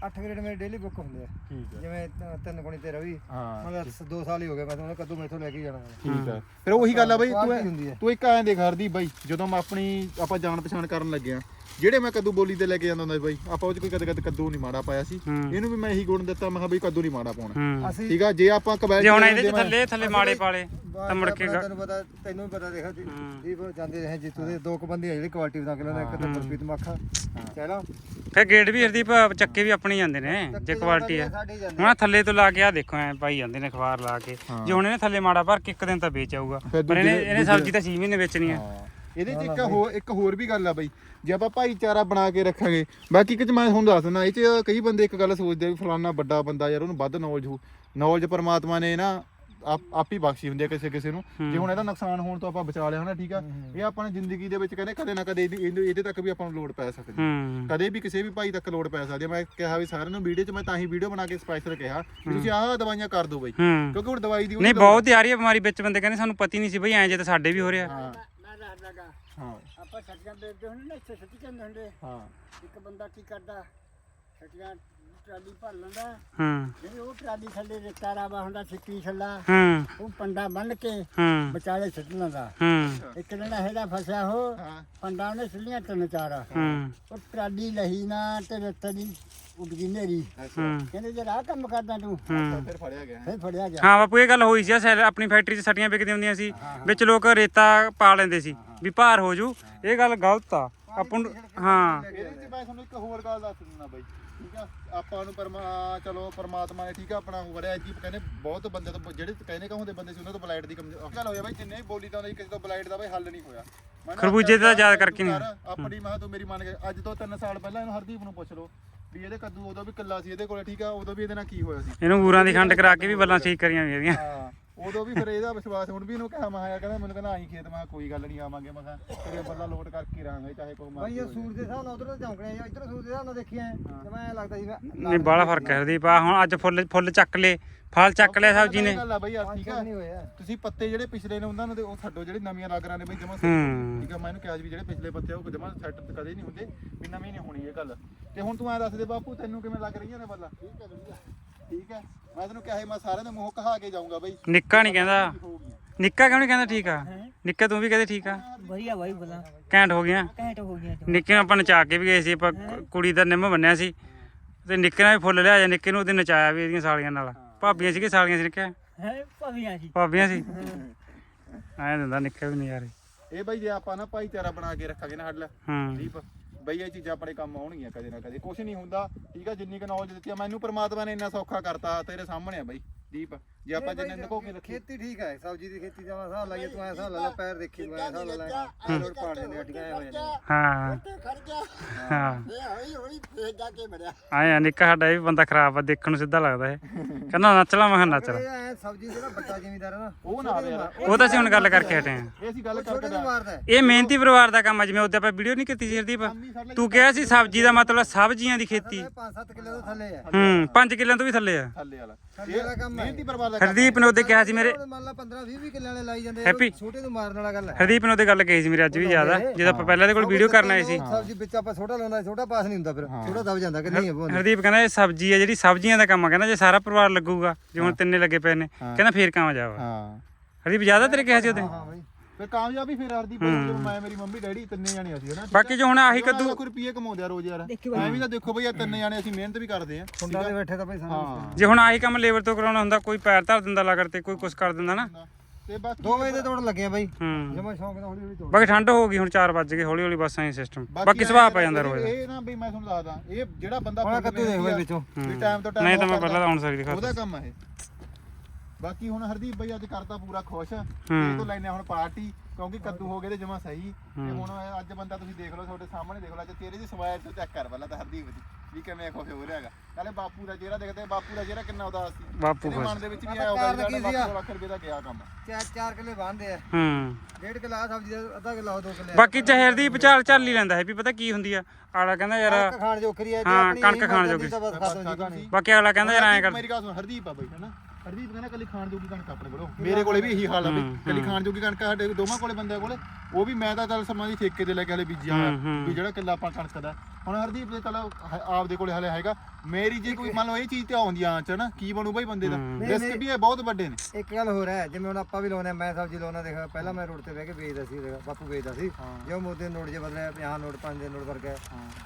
8 ਗ੍ਰੇਡ ਮੇਰੇ ਡੇਲੀ ਬੁੱਕ ਹੁੰਦੇ ਆ। ਠੀਕ ਹੈ ਜਿਵੇਂ ਤ- ਤਿੰਨ ਗੁਣੀ ਤੇ ਰਵੀ ਹਾਂ ਮਤਲਬ 2 ਸਾਲ ਹੀ ਹੋ ਗਏ ਮੈਂ ਤਾਂ ਉਹਨੇ ਕੱਦੂ ਮੈਥੋਂ ਲੈ ਕੇ ਜਾਣਾ। ਠੀਕ ਹੈ ਫਿਰ ਉਹੀ ਗੱਲ ਆ ਬਈ ਤੂੰ ਹੁੰਦੀ ਹੈ ਤੂੰ ਇੱਕ ਐਂ ਦੇਖ ਹਰਦੀਪ ਬਾਈ ਜਦੋਂ ਮੈਂ ਆਪਣੀ ਆਪਾਂ ਜਾਣ ਪਛਾਣ ਕਰਨ ਲੱਗੇ ਆ ਜਿਹੜੇ ਮੈਂ ਕੱਦੂ ਬੋਲੀ ਤੇ ਲੈ ਕੇ ਜਾਂਦਾ ਹੁੰਦਾ ਸੀ ਬਾਈ ਆਪਾਂ ਉਹ ਚ ਕੋਈ ਕਦੇ ਕਦੇ ਕੱਦੂ ਨਹੀਂ ਮਾੜਾ ਪਾਇਆ ਸੀ। ਹੂੰ। ਇਹਨੂੰ ਵੀ ਮੈਂ ਇਹੀ ਗੁਣ ਦਿੱਤਾ ਮੈਂ ਕਿਹਾ ਬਈ ਕੱਦੂ ਨਹੀਂ ਮਾੜਾ ਪਾਉਣਾ। ਹੂੰ। ਠੀਕ ਆ ਜੇ ਆਪਾਂ ਕਬੈਲ ਜੇ ਹੁਣ ਇਹਦੇ ਚ ਥੱਲੇ ਥੱਲੇ ਮਾੜੇ ਪਾਲੇ ਤਾਂ ਮੁੜ ਕੇ ਗਾ- ਤੈਨੂੰ ਪਤਾ ਤੈਨੂੰ ਵੀ ਪਤਾ ਦੇਖਾ ਜੀ ਹੂੰ। ਜੀ ਉਹ ਜਾਂਦੇ ਰਹੇ ਜਿੱਤੂ ਦੇ ਦੋ ਕੁ ਬੰਦੇ ਆ ਜਿਹੜੇ ਕੁਆਲਿਟੀ ਬਣਾ ਕੇ ਲੈਂਦੇ ਇੱਕ ਤੇ ਗੁਰਪ੍ਰੀਤ ਮੱਖਾ ਚਲੋ। ਫਿਰ ਗੇਟ ਵੀ ਹਰਦੀਪ ਚੱਕੇ ਵੀ ਆਪਣੇ ਹੀ ਜਾਂਦੇ ਨੇ ਜੇ ਕੁਆਲਿਟੀ ਆ। ਸਾਡੇ ਹੀ ਜਾਂਦੇ ਹੁਣ ਆਹ ਥੱਲੇ ਤੋਂ ਲਾ ਕੇ ਆ ਦੇਖੋ ਐ ਪਾਈ ਜਾਂਦੇ ਨੇ ਅਖਬਾਰ ਲਾ ਕੇ। ਜੇ ਹੁਣ ਇਹਨੇ ਥੱਲੇ ਮਾੜਾ ਭਰ ਕੇ ਇੱਕ ਦਿਨ ਤਾਂ ਵੇਚ ਆਊਗਾ। ਫਿਰ ਪਰ ਇਹਨੇ ਦੂਜੇ- ਇਹਨੇ ਸਬਜ਼ੀ ਤਾਂ 6 ਮਹੀਨੇ ਵੇਚਣੀ ਆ। ਹਾਂ। ਇਹਦੇ ਚ ਇੱਕ ਹੋਰ ਇੱਕ ਹੋਰ ਵੀ ਗੱਲ ਆ ਬਈ। ਜੇ ਆਪਾਂ ਭਾਈਚਾਰਾ ਬਣਾ ਕੇ ਰੱਖਾਂਗੇ ਬਾਕੀ ਇੱਕ ਚ ਮੈਂ ਤੁਹਾਨੂੰ ਦੱਸ ਦਿੰਦਾ ਇਹ ਚ ਕਈ ਬੰਦੇ ਇੱਕ ਗੱਲ ਸੋਚਦੇ ਆ ਵੀ ਫਲਾਨਾ ਵੱਡਾ ਬੰਦਾ ਯਾਰ ਉਹਨੂੰ ਵੱਧ ਨੌਲੇਜ ਹੋ ਨੌਲੇਜ ਪਰਮਾਤਮਾ ਨੇ ਨਾ ਆਪ ਆਪ ਹੀ ਬਖਸ਼ੀ ਹੁੰਦੀ ਆ ਕਿਸੇ ਕਿਸੇ ਨੂੰ। ਜੇ ਹੁਣ ਇਹਦਾ ਨੁਕਸਾਨ ਹੋਣ ਤੋਂ ਆਪਾਂ ਬਚਾ ਲਿਆ ਹਨਾ ਠੀਕ ਆ? ਇਹ ਆਪਾਂ ਨੇ ਜ਼ਿੰਦਗੀ ਦੇ ਵਿੱਚ ਕਹਿੰਦੇ ਕਦੇ ਨਾ ਕਦੇ ਇਹਦੀ- ਤੱਕ ਵੀ ਆਪਾਂ ਨੂੰ ਲੋੜ ਪੈ ਸਕਦੀ ਆ। ਹੂੰ। ਕਦੇ ਵੀ ਕਿਸੇ ਵੀ ਭਾਈ ਤੱਕ ਲੋੜ ਪੈ ਸਕਦੀ ਆ। ਮੈਂ ਕਿਹਾ ਵੀ ਸਾਰਿਆਂ ਨੂੰ ਵੀਡੀਓ 'ਚ ਮੈਂ ਤਾਂ ਹੀ ਵੀਡੀਓ ਬਣਾ ਕੇ ਸਪੈਸ਼ਲ ਕਿਹਾ ਵੀ ਤੁਸੀਂ ਆਹ ਦਵਾਈਆਂ ਕਰ ਦਿਓ ਬਈ। ਹੂੰ। ਕਿਉਂਕਿ ਹੁਣ ਦਵਾਈ ਦੀ ਨਹੀਂ ਬਹੁਤ ਆ ਰਹੀ ਹੈ ਬਿਮਾਰੀ ਵਿੱਚ ਬੰਦੇ ਕਹਿੰਦੇ ਸਾਨੂੰ ਪਤੀ ਨਹੀਂ ਸੀ ਬਈ ਐਂ ਜੇ ਤਾਂ ਸਾਡੇ ਵੀ ਹੋ ਰਿਹਾ। ਹਾਂ। ਹਾਂ। ਆਪਾਂ ਛੱਟੀਆਂ ਵੇਚਦੇ ਹੁੰਦੇ ਨਾ ਇੱਥੇ ਛੱਟੀ ਕਹਿੰਦੇ ਹੁੰਦੇ। ਹਾਂ। ਇੱਕ ਬੰਦਾ ਕੀ ਕਰਦਾ? ਛੱਟੀਆਂ ਟਰਾਲੀ ਭਰ ਲੈਂਦਾ। ਹੂੰ। ਜਿਹੜੀ ਉਹ ਟਰਾਲੀ ਥੱਲੇ ਰੇਤਾ ਰਾਵਾ ਹੁੰਦਾ ਸਿੱਕੀ ਛੱਲਾ ਹੂੰ। ਉਹ ਪੰਡਾ ਬੰਨ ਕੇ ਹੂੰ। ਵਿਚਾਲੇ ਛੱਡ ਲੈਂਦਾ। ਹੂੰ। ਇੱਕ ਦਿਨ ਇਹਦਾ ਫਸਿਆ ਹੋ ਹਾਂ। ਪੰਡਾ ਉਹਨੇ ਸਿੱਲੀਆਂ ਤਿੰਨ ਚਾਰ। ਹੂੰ। ਉਹ ਟਰਾਲੀ ਲਹੀ ਨਾ ਤੇ ਰੇਤੇ ਦੀ ਨੇਰੀ। ਕਹਿੰਦੇ ਜੇ ਆਹ ਕੰਮ ਕਰਦਾ ਤੂੰ ਫਿਰ ਫੜਿਆ ਗਿਆ। ਫਿਰ ਫੜਿਆ ਗਿਆ। ਹਾਂ ਬਾਪੂ ਇਹ ਗੱਲ ਹੋਈ ਸੀ ਸੈਲ ਆਪਣੀ ਫੈਕਟਰੀ 'ਚ ਸਟੀਆਂ ਵਿਕਦੀਆਂ ਹੁੰਦੀਆਂ ਸੀ। ਵਿੱਚ ਲੋਕ ਰੇਤਾ ਪਾ ਲੈਂਦੇ ਸੀ ਵੀ ਭਾਰ ਹੋ ਜੂ। ਇਹ ਗੱਲ ਗਲਤ ਆ। ਆਪਾਂ ਨੂੰ ਹਾਂ ਇਹਦੇ ਚ ਮੈਂ ਤੁਹਾਨੂੰ ਇੱਕ ਹੋਰ ਗੱਲ ਦੱਸ ਦਿੰਦਾ ਬਾਈ। ਠੀਕ ਆ? ਆਪਾਂ ਨੂੰ ਪਰਮਾ ਚਲੋ ਪਰਮਾਤਮਾ ਨੇ ਠੀਕ ਆ ਆਪਣਾ ਰਿਹਾ ਜੀ ਕਹਿੰਦੇ ਬਹੁਤ ਬੰਦੇ ਤੋਂ ਜਿਹੜੇ ਕਹਿੰਦੇ ਕਹੋਂਦੇ ਬੰਦੇ ਸੀ ਉਹਨਾਂ ਤੋਂ ਬਲਾਈਟ ਦੀ ਕਮਜ਼ੋਰ ਗੱਲ ਹੋਇਆ ਬਾਈ ਜਿੰਨੇ ਵੀ ਬੋਲੀ ਤਾਂ ਕਿਸੇ ਤੋਂ ਬਲਾਈਟ ਦਾ ਬਾਈ ਹੱਲ ਨਹੀਂ ਹੋਇਆ। ਖਰਬੂਜੇ ਦਾ ਯਾਦ ਕਰਕੇ ਨਹੀਂ। ਆਪਣੀ ਮਾਂ ਤੂੰ ਮੇਰੀ ਮੰਨ ਕੇ ਅੱਜ ਤੋਂ 3 ਸਾਲ ਪਹਿਲਾਂ ਇਹਨੂੰ ਹਰਦੀਪ ਨੂੰ ਪੁੱਛ ਲਓ ਵੀ ਇਹਦੇ ਕੱਦੂ ਉਦੋਂ ਵੀ ਕੱਲਾ ਸੀ ਇਹਦੇ ਕੋਲੇ ਠੀਕ ਆ ਉਦੋਂ ਵੀ ਇਹਦੇ ਨਾਲ ਕੀ ਹੋਇਆ ਸੀ? ਇਹਨੂੰ ਗੂਰਾਂ ਦੀ ਖੰਡ ਕਰਾ ਕੇ ਵੀ ਬੱਲਾਂ ਠੀਕ ਕਰੀਆਂ ਵੀ ਇਹਦੀਆਂ। ਹਾਂ। ਉਦੋਂ ਵੀ ਫਿਰ ਇਹਦਾ ਵਿਸ਼ਵਾਸ ਹੁਣ ਵੀ ਇਹਨੂੰ ਕਿਹਾ ਮੈਂ ਆਇਆ ਕਹਿੰਦਾ ਮੈਨੂੰ ਕਹਿੰਦਾ ਆਹੀ ਖੇਤ ਮੈਂ ਕਿਹਾ ਕੋਈ ਗੱਲ ਨਹੀਂ ਆਵਾਂਗੇ ਮੈਂ ਕਿਹਾ ਤੇਰੇ ਬੱਲਾ ਲੋਟ ਕਰਕੇ ਰਹਾਂਗੇ ਚਾਹੇ ਕੋਈ ਬਾਈ ਮਰਜ਼ੀ ਇਹ ਸੂਰ ਦੇ ਹਿਸਾਬ ਨਾਲ ਉਧਰ ਚੌਂਕਣੇ ਆ ਇੱਧਰ ਸੂਰ ਦੇ ਹਿਸਾਬ ਨਾਲ ਦੇਖਿਆ ਤੇ ਮੈਂ ਲੱਗਦਾ ਸੀ ਨਹੀਂ ਬਾਹਲਾ ਫ਼ਰਕ ਹੈ ਹਰਦੀਪ ਆ ਹੁਣ ਅੱਜ ਫੁੱਲ ਫੁੱਲ ਚੱਕ ਲੇ ਫਲ ਚੱਕ ਲਿਆ ਸਬਜ਼ੀ ਨੇ। ਗੱਲ ਆ ਬਈ ਠੀਕ ਆ। ਨਹੀਂ ਹੋਇਆ ਤੁਸੀਂ ਪੱਤੇ ਜਿਹੜੇ ਪਿਛਲੇ ਨੇ ਉਹਨਾਂ ਨੂੰ ਤੇ ਉਹ ਛੱਡੋ ਜਿਹੜੇ ਨਵੀਆਂ ਲੱਗ ਰਹੇ ਨੇ ਬਈ ਜਮਾ ਠੀਕ ਆ ਮੈਂ ਇਹਨੂੰ ਕਿਹਾ ਵੀ ਜਿਹੜੇ ਪਿਛਲੇ ਪੱਤੇ ਆ ਉਹ ਜਮਾ ਸੈੱਟ ਕਦੇ ਨਹੀਂ ਹੁੰਦੇ ਵੀ ਨਵੀਂ ਨਹੀਂ ਹੋਣੀ ਇਹ ਗੱਲ। ਤੇ ਹੁਣ ਤੂੰ ਐ ਦੱਸ ਦੇ ਬਾਪੂ ਤੈਨੂੰ ਕਿਵੇਂ ਲੱਗ ਰਹੀਆਂ ਨੇ ਬੱਲਾ ਠੀਕ ਹੈ ਵਧੀਆ। ਠੀਕ ਹੈ? ਮੈਂ ਤੈਨੂੰ ਕਿਹਾ ਸੀ ਮੈਂ ਸਾਰਿਆਂ ਦੇ ਮੂੰਹ ਕਹਾ ਕੇ ਜਾਊਂਗਾ ਬਈ। ਨਿੱਕਾ ਨਹੀਂ ਕਹਿੰਦਾ। ਹੋ ਗਈਆਂ। ਨਿੱਕਾ ਕਿਉਂ ਨਹੀਂ ਕਹਿੰਦਾ ਠੀਕ ਆ? ਨਿੱਕਾ ਤੂੰ ਵੀ ਕਹਿੰਦੇ ਠੀਕ ਆ। ਵਧੀਆ ਬਾਈ ਬਲਾ। ਘੈਂਟ ਹੋ ਗਿਆ ਘੈਂਟ ਹੋ ਗਿਆ ਨਿੱਕੇ ਨੂੰ ਆਪਾਂ ਨਚਾ ਕੇ ਵੀ ਗਏ ਸੀ ਆਪਾਂ ਕੁੜੀ ਦਾ ਨਿੰਮ ਬੰਨਿਆ ਸੀ। ਤੇ ਨਿੱਕੇ ਨਾਲ ਵੀ ਫੁੱਲ ਲਿਆ ਜਾ ਨਿੱਕੇ ਨੂੰ ਉਹਦੇ ਨਚਾਇਆ ਵੀ ਇਹਦੀਆਂ ਸਾਲੀਆਂ ਨਾਲ। ਭਾਬੀਆਂ ਸੀ ਕਿ ਸਾਲੀਆਂ ਸੀ ਨਿੱਕੇ। ਹੈ? ਭਵੀਆਂ ਜੀ ਭਾਬੀਆਂ ਸੀ। ਐਂ ਦਿੰਦਾ ਨਿੱਕੇ ਵੀ ਨਜ਼ਾਰੇ। ਇਹ ਬਈ ਜੇ ਆਪਾਂ ਨਾ ਭਾਈਚਾਰਾ ਬਣਾ ਕੇ ਰੱਖਾਂਗੇ ਨਾ ਹੱਲ ਹੂੰ। ਦੀਪ। ਬਈ ਇਹ ਚੀਜ਼ਾਂ ਆਪਣੇ ਕੰਮ ਆਉਣਗੀਆਂ ਕਦੇ ਨਾ ਕਦੇ। ਕੁਝ ਨਹੀਂ ਹੁੰਦਾ, ਠੀਕ ਆ, ਜਿੰਨੀ ਕੁ ਨੌਲੇਜ ਦਿੱਤੀ ਆ ਮੈਨੂੰ ਪ੍ਰਮਾਤਮਾ ਨੇ ਇੰਨਾ ਸੌਖਾ ਕਰਤਾ ਤੇਰੇ ਸਾਹਮਣੇ ਆ ਬਈ। ਦੀਪ ਜੇ ਆਪਾਂ ਜਿੰਨੇ ਨਿਕੋ ਕੇ ਰੱਖੀ। ਖੇਤੀ ਠੀਕ ਹੈ ਸਬਜ਼ੀ ਦੀ ਖੇਤੀ ਦਾ ਹਿਸਾਬ ਲਾਈਏ ਤੂੰ ਐ ਹਿਸਾਬ ਲਾ ਲੈ ਪੈਰ ਦੇਖੀ ਮੈਂ ਹਿਸਾਬ ਲਾ ਲੈ। ਲੋੜ ਪਾੜ ਦਿੰਦੇ ਅੱਡੀਆਂ ਹੋ ਜਾਂਦੀਆਂ ਹਾਂ। ਖੜ ਗਿਆ। ਹਾਂ। ਇਹ ਹੌਲੀ ਹੌਲੀ ਫੇਰ ਜਾ ਕੇ ਮਰਿਆ ਆਇਆ ਨਿੱਕਾ ਸਾਡਾ ਇਹ ਵੀ ਬੰਦਾ ਖਰਾਬ ਆ ਦੇਖਣ ਨੂੰ ਸਿੱਧਾ ਲੱਗਦਾ ਇਹ। ਕਹਿੰਦਾ ਨੱਚ ਲਾ ਮੈਂ ਨੱਚ ਲਾ। ਇਹ ਐ ਸਬਜ਼ੀ ਜਿਹੜਾ ਵੱਡਾ ਜ਼ਿਮੀਦਾਰ ਹੈ ਨਾ ਉਹ ਨਾ ਆਵੇ ਯਾਰ ਉਹ ਤਾਂ ਅਸੀਂ ਹੁਣ ਗੱਲ ਕਰਕੇ ਹਟੇ ਆ। ਇਹ ਅਸੀਂ ਗੱਲ ਕਰਕੇ ਮਾਰਦਾ ਹੈ। ਇਹ ਮਿਹਨਤੀ ਪਰਿਵਾਰ ਦਾ ਕੰਮ ਆ ਜਿਵੇਂ ਉਹਦੇ ਆਪਾਂ ਵੀਡੀਓ ਨਹੀਂ ਕੀਤੀ ਸੀ ਹਰਦੀਪ। ਤੂੰ ਕਿਹਾ ਸੀ ਸਬਜ਼ੀ ਦਾ ਮਤਲਬ ਸਬਜ਼ੀਆਂ ਦੀ ਖੇਤੀ। ਇਹ 5-7 ਕਿਲੋ ਤੋਂ ਥੱਲੇ ਹੈ ਹੂੰ 5 ਕਿੱਲਿਆਂ ਤੋਂ ਵੀ ਥੱਲੇ ਆ। ਵਾਲਾ। ਕੰਮ ਮਿਹਨਤੀ ਕੰਮ ਹਰਦੀਪ ਨੇ ਉਹਦੇ ਕਿਹਾ ਸੀ ਮੇਰੇ ਮੰਨ ਲਾ 15-20 ਕਿੱਲੇ ਵਾਲੇ ਲਾਈ ਜਾਂਦੇ ਹੈਪੀ। ਉਹ ਛੋਟੇ ਨੂੰ ਮਾਰਨ ਵਾਲਾ ਗੱਲ ਹੈ। ਹਰਦੀਪ ਨੇ ਉਹਦੇ ਗੱਲ ਕਹੀ ਸੀ ਮੇਰੇ ਅੱਜ ਵੀ ਯਾਦ ਆ ਜਦੋਂ ਆਪਾਂ ਪਹਿਲਾਂ ਦੇ ਕੋਲ ਵੀਡੀਓ ਕਰਨ ਆਏ ਸੀ। ਸਬਜ਼ੀ ਵਿੱਚ ਆਪਾਂ ਛੋਟਾ ਲਾਉਂਦਾ ਛੋਟਾ ਪਾਸ ਨਹੀਂ ਹੁੰਦਾ ਫਿਰ। ਛੋਟਾ ਦਬ ਜਾਂਦਾ ਕਿ ਨਹੀਂ ਉਹ ਹਰਦੀਪ ਕਹਿੰਦਾ ਇਹ ਸਬਜ਼ੀ ਆ ਜਿਹੜੀ ਸਬਜ਼ੀਆਂ ਦਾ ਕੰਮ ਆ। ਕਹਿੰਦਾ ਜੇ ਸਾਰਾ ਪਰਿਵਾਰ ਲੱਗੂਗਾ ਜੇ ਹੁਣ ਤਿੰਨੇ ਲੱਗੇ ਪਏ ਨੇ। ਕਹਿੰਦਾ ਫੇਰ ਕਾਮਯਾਬ ਆ ਹਾਂ। ਹਰਦੀਪ ਜ਼ਿਆਦਾ ਤੇਰੇ ਕਿਹਾ ਸੀ ਉਹਦੇ? ਹਾਂ ਬਾਈ। ਫਿਰ ਕਾਮਯਾਬੀ ਫਿਰ ਹਰਦੀਪ ਜਦੋਂ ਮੈਂ ਮੇਰੀ ਮੰਮੀ ਡੈਡੀ ਤਿੰਨੇ ਜਾਣੇ ਅਸੀਂ ਹਨਾ? ਬਾਕੀ ਜੋ ਹੁਣ ਆਹੀ ਕੱਦੂ ਕੋਈ ਰੁਪਏ ਕਮਾਉਂਦੇ ਆ ਰੋਜ਼ ਯਾਰ। ਐ ਵੀ ਤਾਂ ਦੇਖੋ ਬਈ ਆ ਤਿੰਨੇ ਜਾਣੇ ਅਸੀਂ ਮਿਹਨਤ ਵੀ ਕਰਦੇ ਆ। ਹੁੰਦਾ ਦੇ ਬੈਠੇ ਤਾਂ ਭਾਈ ਸਾਨੂੰ ਹਾਂ। ਜੇ ਹੁਣ ਆਹੀ ਕੰਮ ਲੇਬਰ ਤੋਂ ਕਰਾਉਣਾ ਹੁੰਦਾ ਕੋਈ ਪੈਰ ਧਰ ਦਿੰਦਾ ਲਗਰ ਤੇ ਕੋਈ ਕੁਛ ਕਰ ਦਿੰਦਾ ਨਾ। ਤੇ ਬਾਕੀ 2 ਵਜੇ ਦੇ ਤੋੜ ਲੱਗੇ ਆ ਬਾਈ। ਹੂੰ। ਜਮਾ ਸ਼ੌਂਕ ਨਾਲ ਹੌਲੀ ਹੌਲੀ ਤੋੜ ਬਾਕੀ ਠੰਡ ਹੋ ਗਈ ਹੁਣ 4 ਵੱਜ ਗਏ ਹੌਲੀ ਹੌਲੀ ਬਸ ਐਂ ਸਿਸਟਮ ਬਾਕੀ ਸੁਭਾਅ ਪੈ ਜਾਂਦਾ ਰੋਜ਼। ਦਾ। ਇਹ ਨਾ ਬਈ ਮੈਂ ਤੁਹਾਨੂੰ ਦੱਸਦਾ ਇਹ ਜਿਹੜਾ ਬੰਦਾ ਹੁਣ ਕੱਦੂ ਦੇਖ ਬਾਈ ਵਿੱਚੋਂ। ਵੀ ਟਾਈਮ ਤੋਂ ਟਾਈਮ ਨਹੀਂ ਤਾਂ ਮੈਂ ਪਹਿਲਾਂ ਤਾਂ ਹੁਣ ਸਾਰੀ ਦਿਖਾ ਉਹਦਾ ਕੰਮ ਆ ਇਹ। ਬਾਕੀ ਹੁਣ ਹਰਦੀਪ ਬਈ ਅੱਜ ਕਰਤਾ ਪੂਰਾ ਖੁਸ਼। ਹੂੰ। ਇਹ ਤੋਂ ਲੈਨੇ ਹੁਣ ਪਾਰਟੀ ਕਿਉਂਕਿ ਕੱਦੂ ਹੋ ਗਏ ਤੇ ਜਮਾ ਸਹੀ। ਤੇ ਹੁਣ ਅੱਜ ਬੰਦਾ ਤੁਸੀਂ ਦੇਖ ਲਓ ਤੁਹਾਡੇ ਸਾਹਮਣੇ ਦੇਖ ਲਓ ਅੱਜ ਤੇਰੇ ਦੀ ਸਵਾਇਰ ਤੋਂ ਚੈੱਕ ਕਰ ਪਹਿਲਾਂ ਤਾਂ ਹਰਦੀਪ ਦੀ ਵੀ ਕਿਵੇਂ ਖੁਸ਼ ਹੋ ਰਿਹਾਗਾ ਨਾਲੇ ਬਾਪੂ ਦਾ ਚਿਹਰਾ ਦੇਖਦੇ ਬਾਪੂ ਦਾ ਚਿਹਰਾ ਕਿੰਨਾ ਉਦਾਸ ਸੀ। ਬਾਪੂ ਖੁਸ਼। ਮਨ ਦੇ ਵਿੱਚ ਵੀ ਆਇਆ ਹੋਗਾ ਕਿ ਸੀਗਾ? ਲੱਖ ਰੁਪਏ ਦਾ ਗਿਆ ਕੰਮ ਚਾਰ ਚਾਰ ਕਿੱਲੇ ਬੰਦੇ ਆ। ਹੂੰ। ਡੇਢ ਕਿੱਲਾ ਸਬਜ਼ੀ ਦਾ ਅੱਧਾ ਕਿੱਲਾ ਦੋ ਕਿੱਲੇ ਬਾਕੀ ਚਹਿਰ ਦੀ ਵਿਚਾਲ ਚੱਲ ਹੀ ਲੈਂਦਾ ਹੈ ਵੀ ਪਤਾ ਕੀ ਹੁੰਦੀ ਆ ਆਲਾ ਕਹਿੰਦਾ ਯਾਰ ਕਣਕ ਖਾਣ ਜੋਖਰੀ ਹੈ ਹਾਂ, ਕਣਕ ਖਾਣ ਜੋਗੀ। ਤਾਂ ਬਸ ਖਾਤੋਂ ਜੀ ਕਹਾਣੀ ਬਾਕੀ ਅਗਲਾ ਕਹਿੰਦਾ ਯਾਰ ਐਂ ਕਰ। ਮੇਰੀ ਗੱਲ ਸੁਣ ਹਰਦੀਪ ਆ ਬਈ ਹਨਾ? ਹਰਦੀਪ ਕਹਿੰਦਾ ਕੱਲੀ ਖਾਣ ਜੋਗੀ ਕਣਕ ਆਪਣੇ ਕੋਲੋਂ। ਮੇਰੇ ਕੋਲੇ ਵੀ ਇਹੀ ਹਾਲ ਆ ਬਈ। ਕੱਲੀ ਖਾਣ ਜੋਗੀ ਕਣਕ ਆ ਸਾਡੇ ਦੋਵਾਂ ਕੋਲੇ ਬੰਦਿਆਂ ਕੋਲੇ। ਉਹ ਵੀ ਮੈਂ ਤਾਂ ਚੱਲ ਸਮਾਂ ਦੀ ਠੇਕੇ ਤੇ ਲੈ ਕੇ ਹਲੇ ਬੀਜਿਆ ਹੋਇਆ। ਹੂੰ, ਹੂੰ। ਵੀ ਜਿਹੜਾ ਕਿੱਲਾ ਆਪਾਂ ਕਣਕ ਦਾ। ਹੁਣ ਹਰਦੀਪ ਦੇ ਚਲੋ ਹ- ਆਪਦੇ ਕੋਲੇ ਹਲੇ ਹੈਗਾ। ਮੇਰੀ ਜੇ ਕੋਈ ਮੰਨ ਲਓ ਇਹ ਚੀਜ਼ ਤੇ ਆਉਂਦੀ ਆਂ ਚ ਨਾ ਕੀ ਬਣੂ ਬਈ ਬੰਦੇ ਦਾ? ਹੂੰ। ਰਿਸਕ ਵੀ ਇਹ ਬਹੁਤ ਵੱਡੇ ਨੇ। ਇੱਕ ਗੱਲ ਹੋਰ ਹੈ ਜਿਵੇਂ ਹੁਣ ਆਪਾਂ ਵੀ ਲਾਉਂਦੇ ਆ ਮੈਂ ਸਬਜ਼ੀ ਲਾਉਣਾ ਦੇਖ ਪਹਿਲਾਂ ਮੈਂ ਰੋਡ ਤੇ ਬਹਿ ਕੇ ਵੇਚਦਾ ਸੀ ਦੇਖ ਬਾਪੂ ਵੇਚਦਾ ਸੀ। ਹਾਂ। ਜੋ ਮੋਦੇ ਨੋਟ ਜੇ ਬਦਲਿਆ 50 ਨੋਟ 5 ਦੇ ਨੋਟ ਵਰਗਾ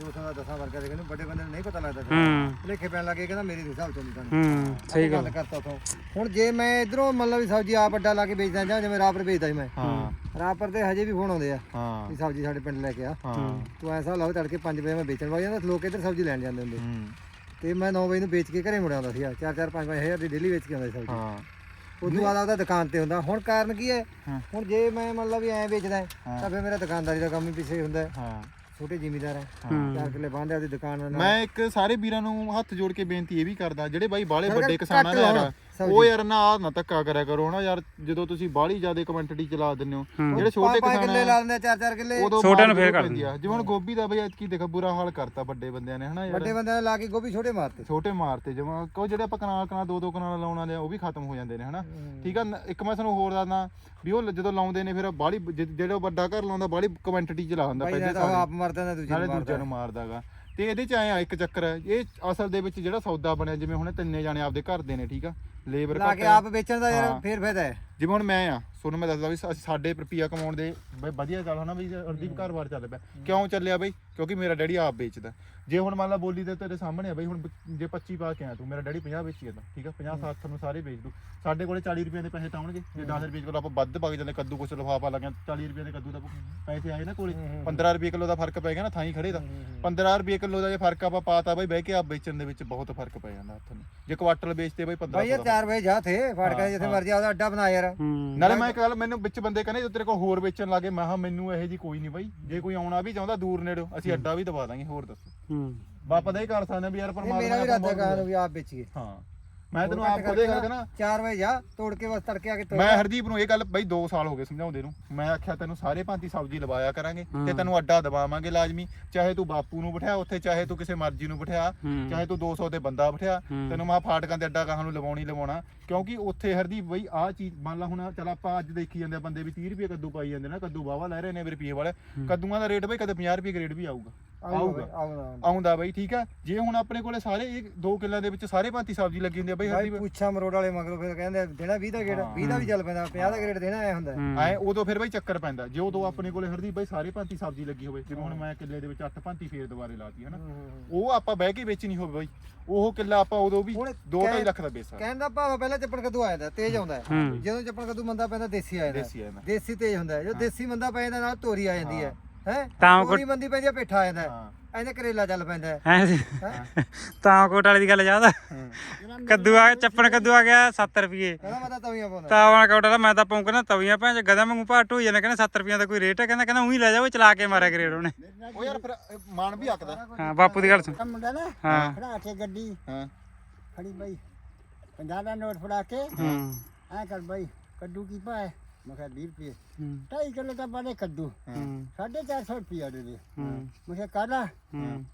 200 ਦਾ 10 ਵਰਗਾ ਦੇਖ ਇਹਨੂੰ ਵੱਡੇ ਬੰਦੇ ਨੂੰ ਨਹੀਂ ਪਤਾ ਲੱਗਦਾ ਸੀ। ਹੂੰ। ਲੇਖੇ ਪੈਣ ਲੱਗੇ ਕਹਿੰਦਾ ਮੇਰੇ ਹਿਸਾਬ ਤੋਂ ਨਹੀਂ ਤਾਂ ਹੂੰ ਸਹੀ ਗੱਲ ਕਰਤਾ ਤੋਂ ਹੁਣ ਜੇ ਮੈਂ ਇਧਰੋਂ ਮੰਨ ਲਾ ਵੀ ਸਬਜ਼ੀ ਆਪ ਅੱਡਾ ਲਾ ਕੇ ਵੇਚਦਾ ਜਾਂ ਜਿਵੇਂ ਰਾਪਰ ਵੇਚਦਾ ਸੀ ਮੈਂ। ਹਾਂ। ਰਾਪਰ ਤੇ ਹਜੇ ਵੀ ਫੋਨ ਆਉਂਦੇ ਆ ਹਾਂ। ਵੀ ਸਬਜ਼ੀ ਸਾਡੇ ਪਿੰਡ ਲੈ ਕੇ ਆ। ਹਾਂ। ਤੂੰ ਐਸਾ ਲਾਓ ਤੜਕੇ 5 ਵਜੇ ਮੈਂ ਵੇਚਣ ਵਗ ਜਾਂਦਾ ਲੋਕ ਇੱਧਰ ਸਬਜ਼ੀ ਲੈਣ ਜਾਂਦੇ ਹੁੰਦੇ। ਹੂੰ। ਤੇ ਮੈਂ 9 ਵਜੇ ਨੂੰ ਵੇਚ ਕੇ ਘਰੇ ਮੁੜ ਆਉਂਦਾ ਸੀ 4 4 5 5 ਹਜ਼ਾਰ ਦੀ ਡੇਲੀ ਵੇਚ ਕੇ ਆਉਂਦਾ ਸੀ ਸਬਜ਼ੀ। ਹਾਂ। ਉਦੋਂ ਬਾਅਦ ਉਹਦਾ ਦੁਕਾਨ ਤੇ ਹੁੰਦਾ ਹੁਣ ਕਾਰਨ ਕੀ ਹੈ। ਹੁਣ ਜੇ ਮੈਂ ਮੰਨ ਲਾ ਵੀ ਐਂ ਵੇਚਦਾ ਤਾਂ ਫਿਰ ਮੇਰਾ ਦੁਕਾਨਦਾਰੀ ਦਾ ਕੰਮ ਹੀ ਪਿੱਛੇ ਹੁੰਦਾ ਹੈ। ਛੋਟੇ ਜ਼ਿਮੀਦਾਰ ਹੈ। ਚਾਰ ਕਿੱਲੇ ਬਾਂਦੇ ਆਪਦੀ ਦੁਕਾਨ ਨਾਲ। ਮੈਂ ਇੱਕ ਸਾਰੇ ਵੀਰਾਂ ਨੂੰ ਹੱਥ ਜੋੜ ਕੇ ਬੇਨਤੀ ਇਹ ਵੀ ਕਰਦਾ ਜਿਹੜੇ ਬਾਈ ਬਾਲੇ ਵੱਡੇ ਕਿਸਾਨਾਂ ਨੇ ਯਾਰ। ਉਹ ਯਾਰ ਨਾ ਆਹ ਨਾ ਧੱਕਾ ਕਰਿਆ ਕਰੋ ਨਾ ਯਾਰ ਜਦੋਂ ਤੁਸੀਂ ਬਾਹਲੀ ਜ਼ਿਆਦਾ ਕਮੈਂਟਰੀ ਚਲਾ ਦਿੰਦੇ ਹੋ। ਜਿਹੜੇ ਛੋਟੇ ਕਿਸਾਨ ਕਿੱਲੇ ਆ ਲਾ ਦਿੰਦੇ ਆ ਚਾਰ ਚਾਰ ਕਿੱਲੇ ਛੋਟਿਆਂ ਨੂੰ ਫੇਰ ਕਰ ਆ। ਜਿਵੇਂ ਹੁਣ ਗੋਭੀ ਦਾ ਬਈ ਐਤਕੀ ਦੇਖ ਬੁਰਾ ਹਾਲ ਕਰਤਾ ਵੱਡੇ ਬੰਦਿਆਂ ਨੇ ਹਨਾ ਵੱਡੇ ਯਾਰ ਬੰਦਿਆਂ ਨੇ ਲਾ ਕੇ ਗੋਭੀ ਛੋਟੇ ਮਾਰਤੇ। ਛੋਟੇ ਮਾਰਤੇ ਜਿਵੇਂ ਕੋ ਜਿਹੜੇ ਆਪਾਂ ਕਨਾਲ ਕਨਾਲ ਦੋ ਦੋ ਕਨਾਲ ਲਾਉਣ ਵਾਲੇ ਆ ਉਹ ਵੀ ਖਤਮ ਹੋ ਜਾਂਦੇ ਨੇ ਹਨਾ? ਠੀਕ ਆ ਇੱਕ ਮੈਂ ਤੁਹਾਨੂੰ ਹੋਰ ਦੱਸਦਾ ਵੀ ਉਹ ਜਦੋਂ ਲਾਉਂਦੇ ਨੇ ਫਿਰ ਬਾਹਲੀ ਜਿਹੜਾ ਉਹ ਵੱਡਾ ਘਰ ਲਾਉਂਦਾ ਬਾਹਲੀ ਕਮੈਂਟਰੀ ਚਲਾ ਹੁੰਦਾ ਬਾਈ ਪਹਿਲੇ ਆਪ ਮਰਦਾ ਨਾ ਦੂਜੇ ਨੂੰ ਮਾਰਦਾਗਾ। ਤੇ ਇਹਦੇ ਚ ਆਇਆ ਇੱਕ ਚੱਕਰ ਹੈ ਇਹ ਅਸਲ ਦੇ ਵਿੱਚ ਜਿਹੜਾ ਸੌਦਾ ਬਣਿਆ ਜਿਵੇਂ ਹੁਣ ਇਹ ਤਿੰਨੇ ਜਾਣੇ ਆਪਦੇ ਘਰ ਦੇ ਨੇ ਠੀਕ ਆ? ਲੇਬਰ ਲਾ ਕੇ ਆਪ ਵੇਚਣ ਦਾ ਯਾਰ ਹਾਂ। ਫੇਰ ਫਾਇਦਾ ਹੈ। ਜਿਵੇਂ ਹੁਣ ਮੈਂ ਆ ਤੁਹਾਨੂੰ ਮੈਂ ਦੱਸਦਾ ਵੀ ਸਾਡੇ ਰੁਪਈਆ ਕਮਾਉਣ ਦੇ ਬਈ ਵਧੀਆ ਚੱਲ ਹਨਾ ਬਈ ਅਰਦੀਪ ਘਰ-ਬਾਰ ਚੱਲ ਪਿਆ। ਕਿਉਂ ਚੱਲਿਆ ਬਈ? ਕਿਉਂਕਿ ਮੇਰਾ ਡੈਡੀ ਆਪ ਵੇਚਦਾ। ਜੇ ਹੁਣ ਮੰਨ ਲਾ ਬੋਲੀ ਤੇ ਤੇਰੇ ਸਾਹਮਣੇ ਆ ਬਈ ਹੁਣ ਬ- ਜੇ 25 ਪਾ ਕੇ ਆ ਤੂੰ ਮੇਰਾ ਡੈਡੀ 50 ਵੇਚੀ ਜਾਂਦਾ ਠੀਕ ਆ? 50 60 ਨੂੰ ਸਾਰੇ ਵੇਚ ਦੂ। ਸਾਡੇ ਕੋਲੇ 40 ਰੁਪਏ ਦੇ ਪੈਸੇ ਤਾਂ ਆਉਣਗੇ। ਜੇ 10 ਰੁਪਏ ਕੋਲ ਆਪਾਂ ਵੱਧ ਪਾ ਕੇ ਜਾਂਦੇ ਕੱਦੂ ਕੁਛ ਲਫਾਫਾ ਲੱਗਿਆ 40 ਰੁਪਏ ਦੇ ਕੱਦੂ ਦਾ ਪੈਸੇ ਆਏ ਨਾ ਕੋਲੇ। 15 ਰੁਪਏ ਕਿਲੋ ਦਾ ਫ਼ਰਕ ਪੈ ਗਿਆ ਨਾ ਥਾਈ ਖੜੇ ਦਾ 15 ਰੁਪਏ ਕਿਲੋ ਦਾ ਜੇ ਫ਼ਰਕ ਆਪਾਂ ਪਾਤਾ ਬਈ ਬਹਿ ਕੇ ਆਪ ਵੇਚਣ ਦੇ ਵਿੱਚ ਬਹੁਤ ਫ਼ਰਕ ਪੈ ਜਾਂਦਾ ਹੱਥ ਨੂੰ। ਜੇ ਕੁਆਟਰ ਵੇਚਦੇ ਬਈ 15 ਬਾਈ ਯਾਰ 4 ਵਜੇ ਜਾ ਥੇ ਫਾਟਕਾ ਜਿੱਥੇ ਮਰਜ਼ੀ ਆਪਦਾ ਅੱਡਾ ਬਣਾ ਯਾਰ। ਹੂੰ। ਨਾਲੇ ਮੈਂ ਇੱਕ ਗੱਲ ਮੈਨੂੰ ਵਿੱਚ ਬੰਦੇ ਕਹਿੰਦੇ ਜੇ ਤੇਰੇ ਕੋਲ ਹੋਰ ਵੇਚਣ ਲੱਗੇ ਮੈਂ ਕਿਹਾ ਮੈਨੂੰ ਇਹੋ ਜੀ ਕੋਈ ਨਹੀਂ ਬਾਈ। ਜੇ ਕੋਈ ਆਉਣਾ ਵੀ ਚਾਹੁੰਦਾ ਦੂਰ ਨੇੜੋ ਅਸੀਂ ਅੱਡਾ ਵੀ ਦਵਾ ਦਾਂਗੇ ਹੋਰ ਦੱਸੋ। ਹੂੰ। ਬਾਪਾ ਦਾ ਹੀ ਕਰ ਸਕਦੇ ਹਾਂ ਵੀ ਯਾਰ ਇਹ ਪਰਮਾਤਮਾ ਮੇਰਾ ਵੀ ਇਰਾਦਾ ਕਰ ਵੀ ਆਪ ਵੇਚੀਏ। ਹਾਂ। ਮੈਂ ਤੈਨੂੰ ਆਪ ਕਦੇ ਗੱਲ ਕਰਾਂ 4 ਵਜੇ ਜਾ ਤੋੜ ਕੇ ਬਸ ਤੜਕੇ ਆ ਕੇ ਤੋੜ ਮੈਂ ਹਰਦੀਪ ਨੂੰ ਇਹ ਗੱਲ ਬਈ 2 ਸਾਲ ਹੋ ਗਏ ਸਮਝਾਉਂਦੇ ਨੂੰ। ਮੈਂ ਆਖਿਆ ਤੈਨੂੰ ਸਾਰੇ ਭਾਂਤੀ ਸਬਜ਼ੀ ਲਵਾਇਆ ਕਰਾਂਗੇ ਤੇ ਤੈਨੂੰ ਅੱਡਾ ਦਵਾਵਾਂਗੇ ਲਾਜ਼ਮੀ। ਚਾਹੇ ਤੂੰ ਬਾਪੂ ਨੂੰ ਬਿਠਾ ਉੱਥੇ ਚਾਹੇ ਤੂੰ ਕਿਸੇ ਮਰਜ਼ੀ ਨੂੰ ਬਿਠਾ। ਚਾਹੇ ਤੂੰ 200 ਤੇ ਬੰਦਾ ਬਿਠਾ। ਤੈਨੂੰ ਮੈਂ ਫਾਟਕਾਂ ਦੇ ਅੱਡਾ ਕਹਾਂ ਨੂੰ ਲਵਾਉਣੀ ਲਵਾਉਣਾ। ਕਿਉਂਕਿ ਉੱਥੇ ਹਰਦੀਪ ਬਈ ਆਹ ਚੀਜ਼ ਮੰਨ ਲਾ ਹੁਣ ਚਲ ਆਪਾਂ ਅੱਜ ਦੇਖੀ ਜਾਂਦੇ ਆ ਬੰਦੇ ਵੀ 30 ਰੁਪਏ ਕੱਦੂ ਪਾਈ ਜਾਂਦੇ ਨਾ ਕੱਦੂ ਵਾਵਾ ਲੈ ਰਹੇ ਨੇ ਵੀ ਰੁਪਏ ਵਾਲੇ। ਕੱਦੂਆਂ ਦਾ ਰੇਟ ਬਈ ਕਦੇ 50 ਰੁਪਏ ਗ੍ਰੇਡ ਵੀ ਆਊਗਾ। ਆਊਗਾ ਆਉਂਦਾ ਬਈ ਠੀਕ ਆ? ਜੇ ਹੁਣ ਆਪਣੇ ਕੋਲੇ ਸਾਰੇ ਇਹ ਦੋ ਕਿੱਲਿਆਂ ਦੇ ਵਿੱਚ ਸਾਰੇ ਭਾਂਤੀ ਸਬਜ਼ੀ ਲੱਗੀ ਹੁੰਦੀ ਆ ਬਈ ਹਰਦੀਪ। ਪੁੱਛਾ ਮਰੋੜ ਵਾਲੇ ਮਗਰੋਂ ਫਿਰ ਕਹਿੰਦੇ ਦੇਣਾ 20 ਦਾ ਗੇੜ 20 ਦਾ ਵੀ ਚੱਲ ਪੈਂਦਾ 50 ਦਾ ਗੇੜ ਦੇਣਾ ਐ ਹੁੰਦਾ। ਐ ਉਦੋਂ ਫਿਰ ਬਈ ਚੱਕਰ ਪੈਂਦਾ। ਜੇ ਉਦੋਂ ਆਪਣੇ ਕੋਲੇ ਹਰਦੀਪ ਬਈ ਸਾਰੇ ਭਾਂਤੀ ਸਬਜ਼ੀ ਲੱਗੀ ਹੋਵੇ ਜਿਵੇਂ ਹੁਣ ਮੈਂ ਕਿੱਲੇ ਦੇ ਵਿੱਚ ਅੱਠ ਭਾਂਤੀ ਫੇਰ ਦੁਬਾਰੇ ਲਾਤੀ ਹਨਾ? ਉਹ ਆਪਾਂ ਬਹਿ ਕੇ ਵੇਚਣੀ ਹੋਵੇ ਬਈ। ਉਹ ਕਿੱਲਾ ਆਪਾਂ ਉਦੋਂ ਵੀ ਹੁਣ 2.5 ਲੱਖ ਦਾ ਵੇਚ ਸਕਦੇ। ਕਹਿਣ ਦਾ ਭਾਵ ਆ, ਪਹਿਲਾਂ ਚੱਪਣ ਕੱਦੂ ਆ ਜਾਂਦਾ ਤੇਜ਼ ਆਉਂਦਾ ਹੈ। ਹੂੰ। ਜਦੋਂ ਚੱਪਣ ਕੱਦੂ ਮੰਦਾ ਪੈਂਦਾ ਦੇਸੀ ਆ ਜਾਂਦਾ। ਦੇਸੀ ਆ ਜਾਂਦਾ। ਦੇਸੀ ਤੇਜ਼ ਹੁੰਦਾ ਹੈ। ਜੋ ਦੇਸੀ ਮੰਦਾ ਪੈ ਜਾਂਦਾ ਨਾਲ ਤੋਰੀ ਆ ਜਾਂਦੀ ਹੈ। ਹੈ। ਤਾਂ ਤੋਰੀ ਮੰਦੀ ਪੈਂਦੀ ਹੈ ਪੇਠਾ ਆ ਜਾਂਦਾ ਹੈ। ਕਰੇਲਾ ਚੱਲ ਪੈਂਦਾ ਹੈ। ਐ ਸੀ ਤਾਂ ਕੋਟ ਵਾਲੀ ਦੀ ਗੱਲ ਯਾਦ ਆ? ਕੱਦੂ ਆ ਚੱਪਣ ਕੱਦੂ ਆ ਗਿਆ 7 ਰੁਪਏ। ਕਹਿੰਦਾ ਮੈਂ ਤਾਂ ਤਵੀਆਂ ਪਾਉਂਦਾ। ਤਾਂ ਵਾਲਾ ਕੋਟ ਵਾਲਾ ਮੈਂ ਤਾਂ ਪੌਂਕਣਾ ਤਵੀਆਂ ਭੈਣ ਚ ਗਦਾ ਵਾਂਗੂ ਭਾਟ ਹੋਈ ਜਾਂਦਾ ਕਹਿੰਦਾ 7 ਰੁਪਈਆਂ ਦਾ ਕੋਈ ਰੇਟ ਹੈ? ਕਹਿੰਦਾ ਕਹਿੰਦਾ ਉਹੀ ਲੈ ਜਾਓ ਚਲਾ ਕੇ ਮਾਰਿਆ ਗਰੇਡ ਉਹਨੇ। ਉਹ ਯਾਰ ਫਿਰ ਮਾਨ ਵੀ ਆਕਦਾ ਹਾਂ ਬਾਪੂ ਦੀ ਗੱਲ ਸੁਣ। ਆ ਮੁੰਡਾ ਨਾ ਹਾਂ। ਖੜਾ ਕੇ ਗੱਡੀ। ਹਾਂ। ਖੜੀ ਬਈ। 50 ਦਾ ਨੋਟ ਫੜਾ ਕੇ ਹੂੰ। ਐ ਕਰ ਬਈ ਕੱਦੂ ਕੀ ਪਾਏ ਮੈਂ ਕਿਹਾ 20 ਰੁਪਏ। ਹੂੰ। 2.5 ਕਿਲੋ ਤਾਂ ਬਾਨੇ ਕੱਦੂ। ਹੂੰ। 450 ਰੁਪਏ ਦੇ ਦੇ। ਹੂੰ। ਮੈਂ ਕਿਹਾ ਕਾਲਾ ਹੂੰ।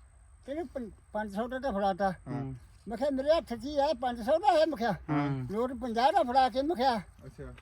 ਤੈਨੂੰ 500 ਦਾ ਤਾਂ ਫੜਾਤਾ। ਹੂੰ। ਮੈਂ ਕਿਹਾ ਮੇਰੇ ਹੱਥ 'ਚ ਹੀ ਹੈ 500 ਦਾ ਹੈ ਮੈਂ ਕਿਹਾ। ਹੂੰ। ਨੋਟ 50 ਦਾ ਫੜਾ ਕੇ ਮੈਂ ਕਿਹਾ। ਅੱਛਾ।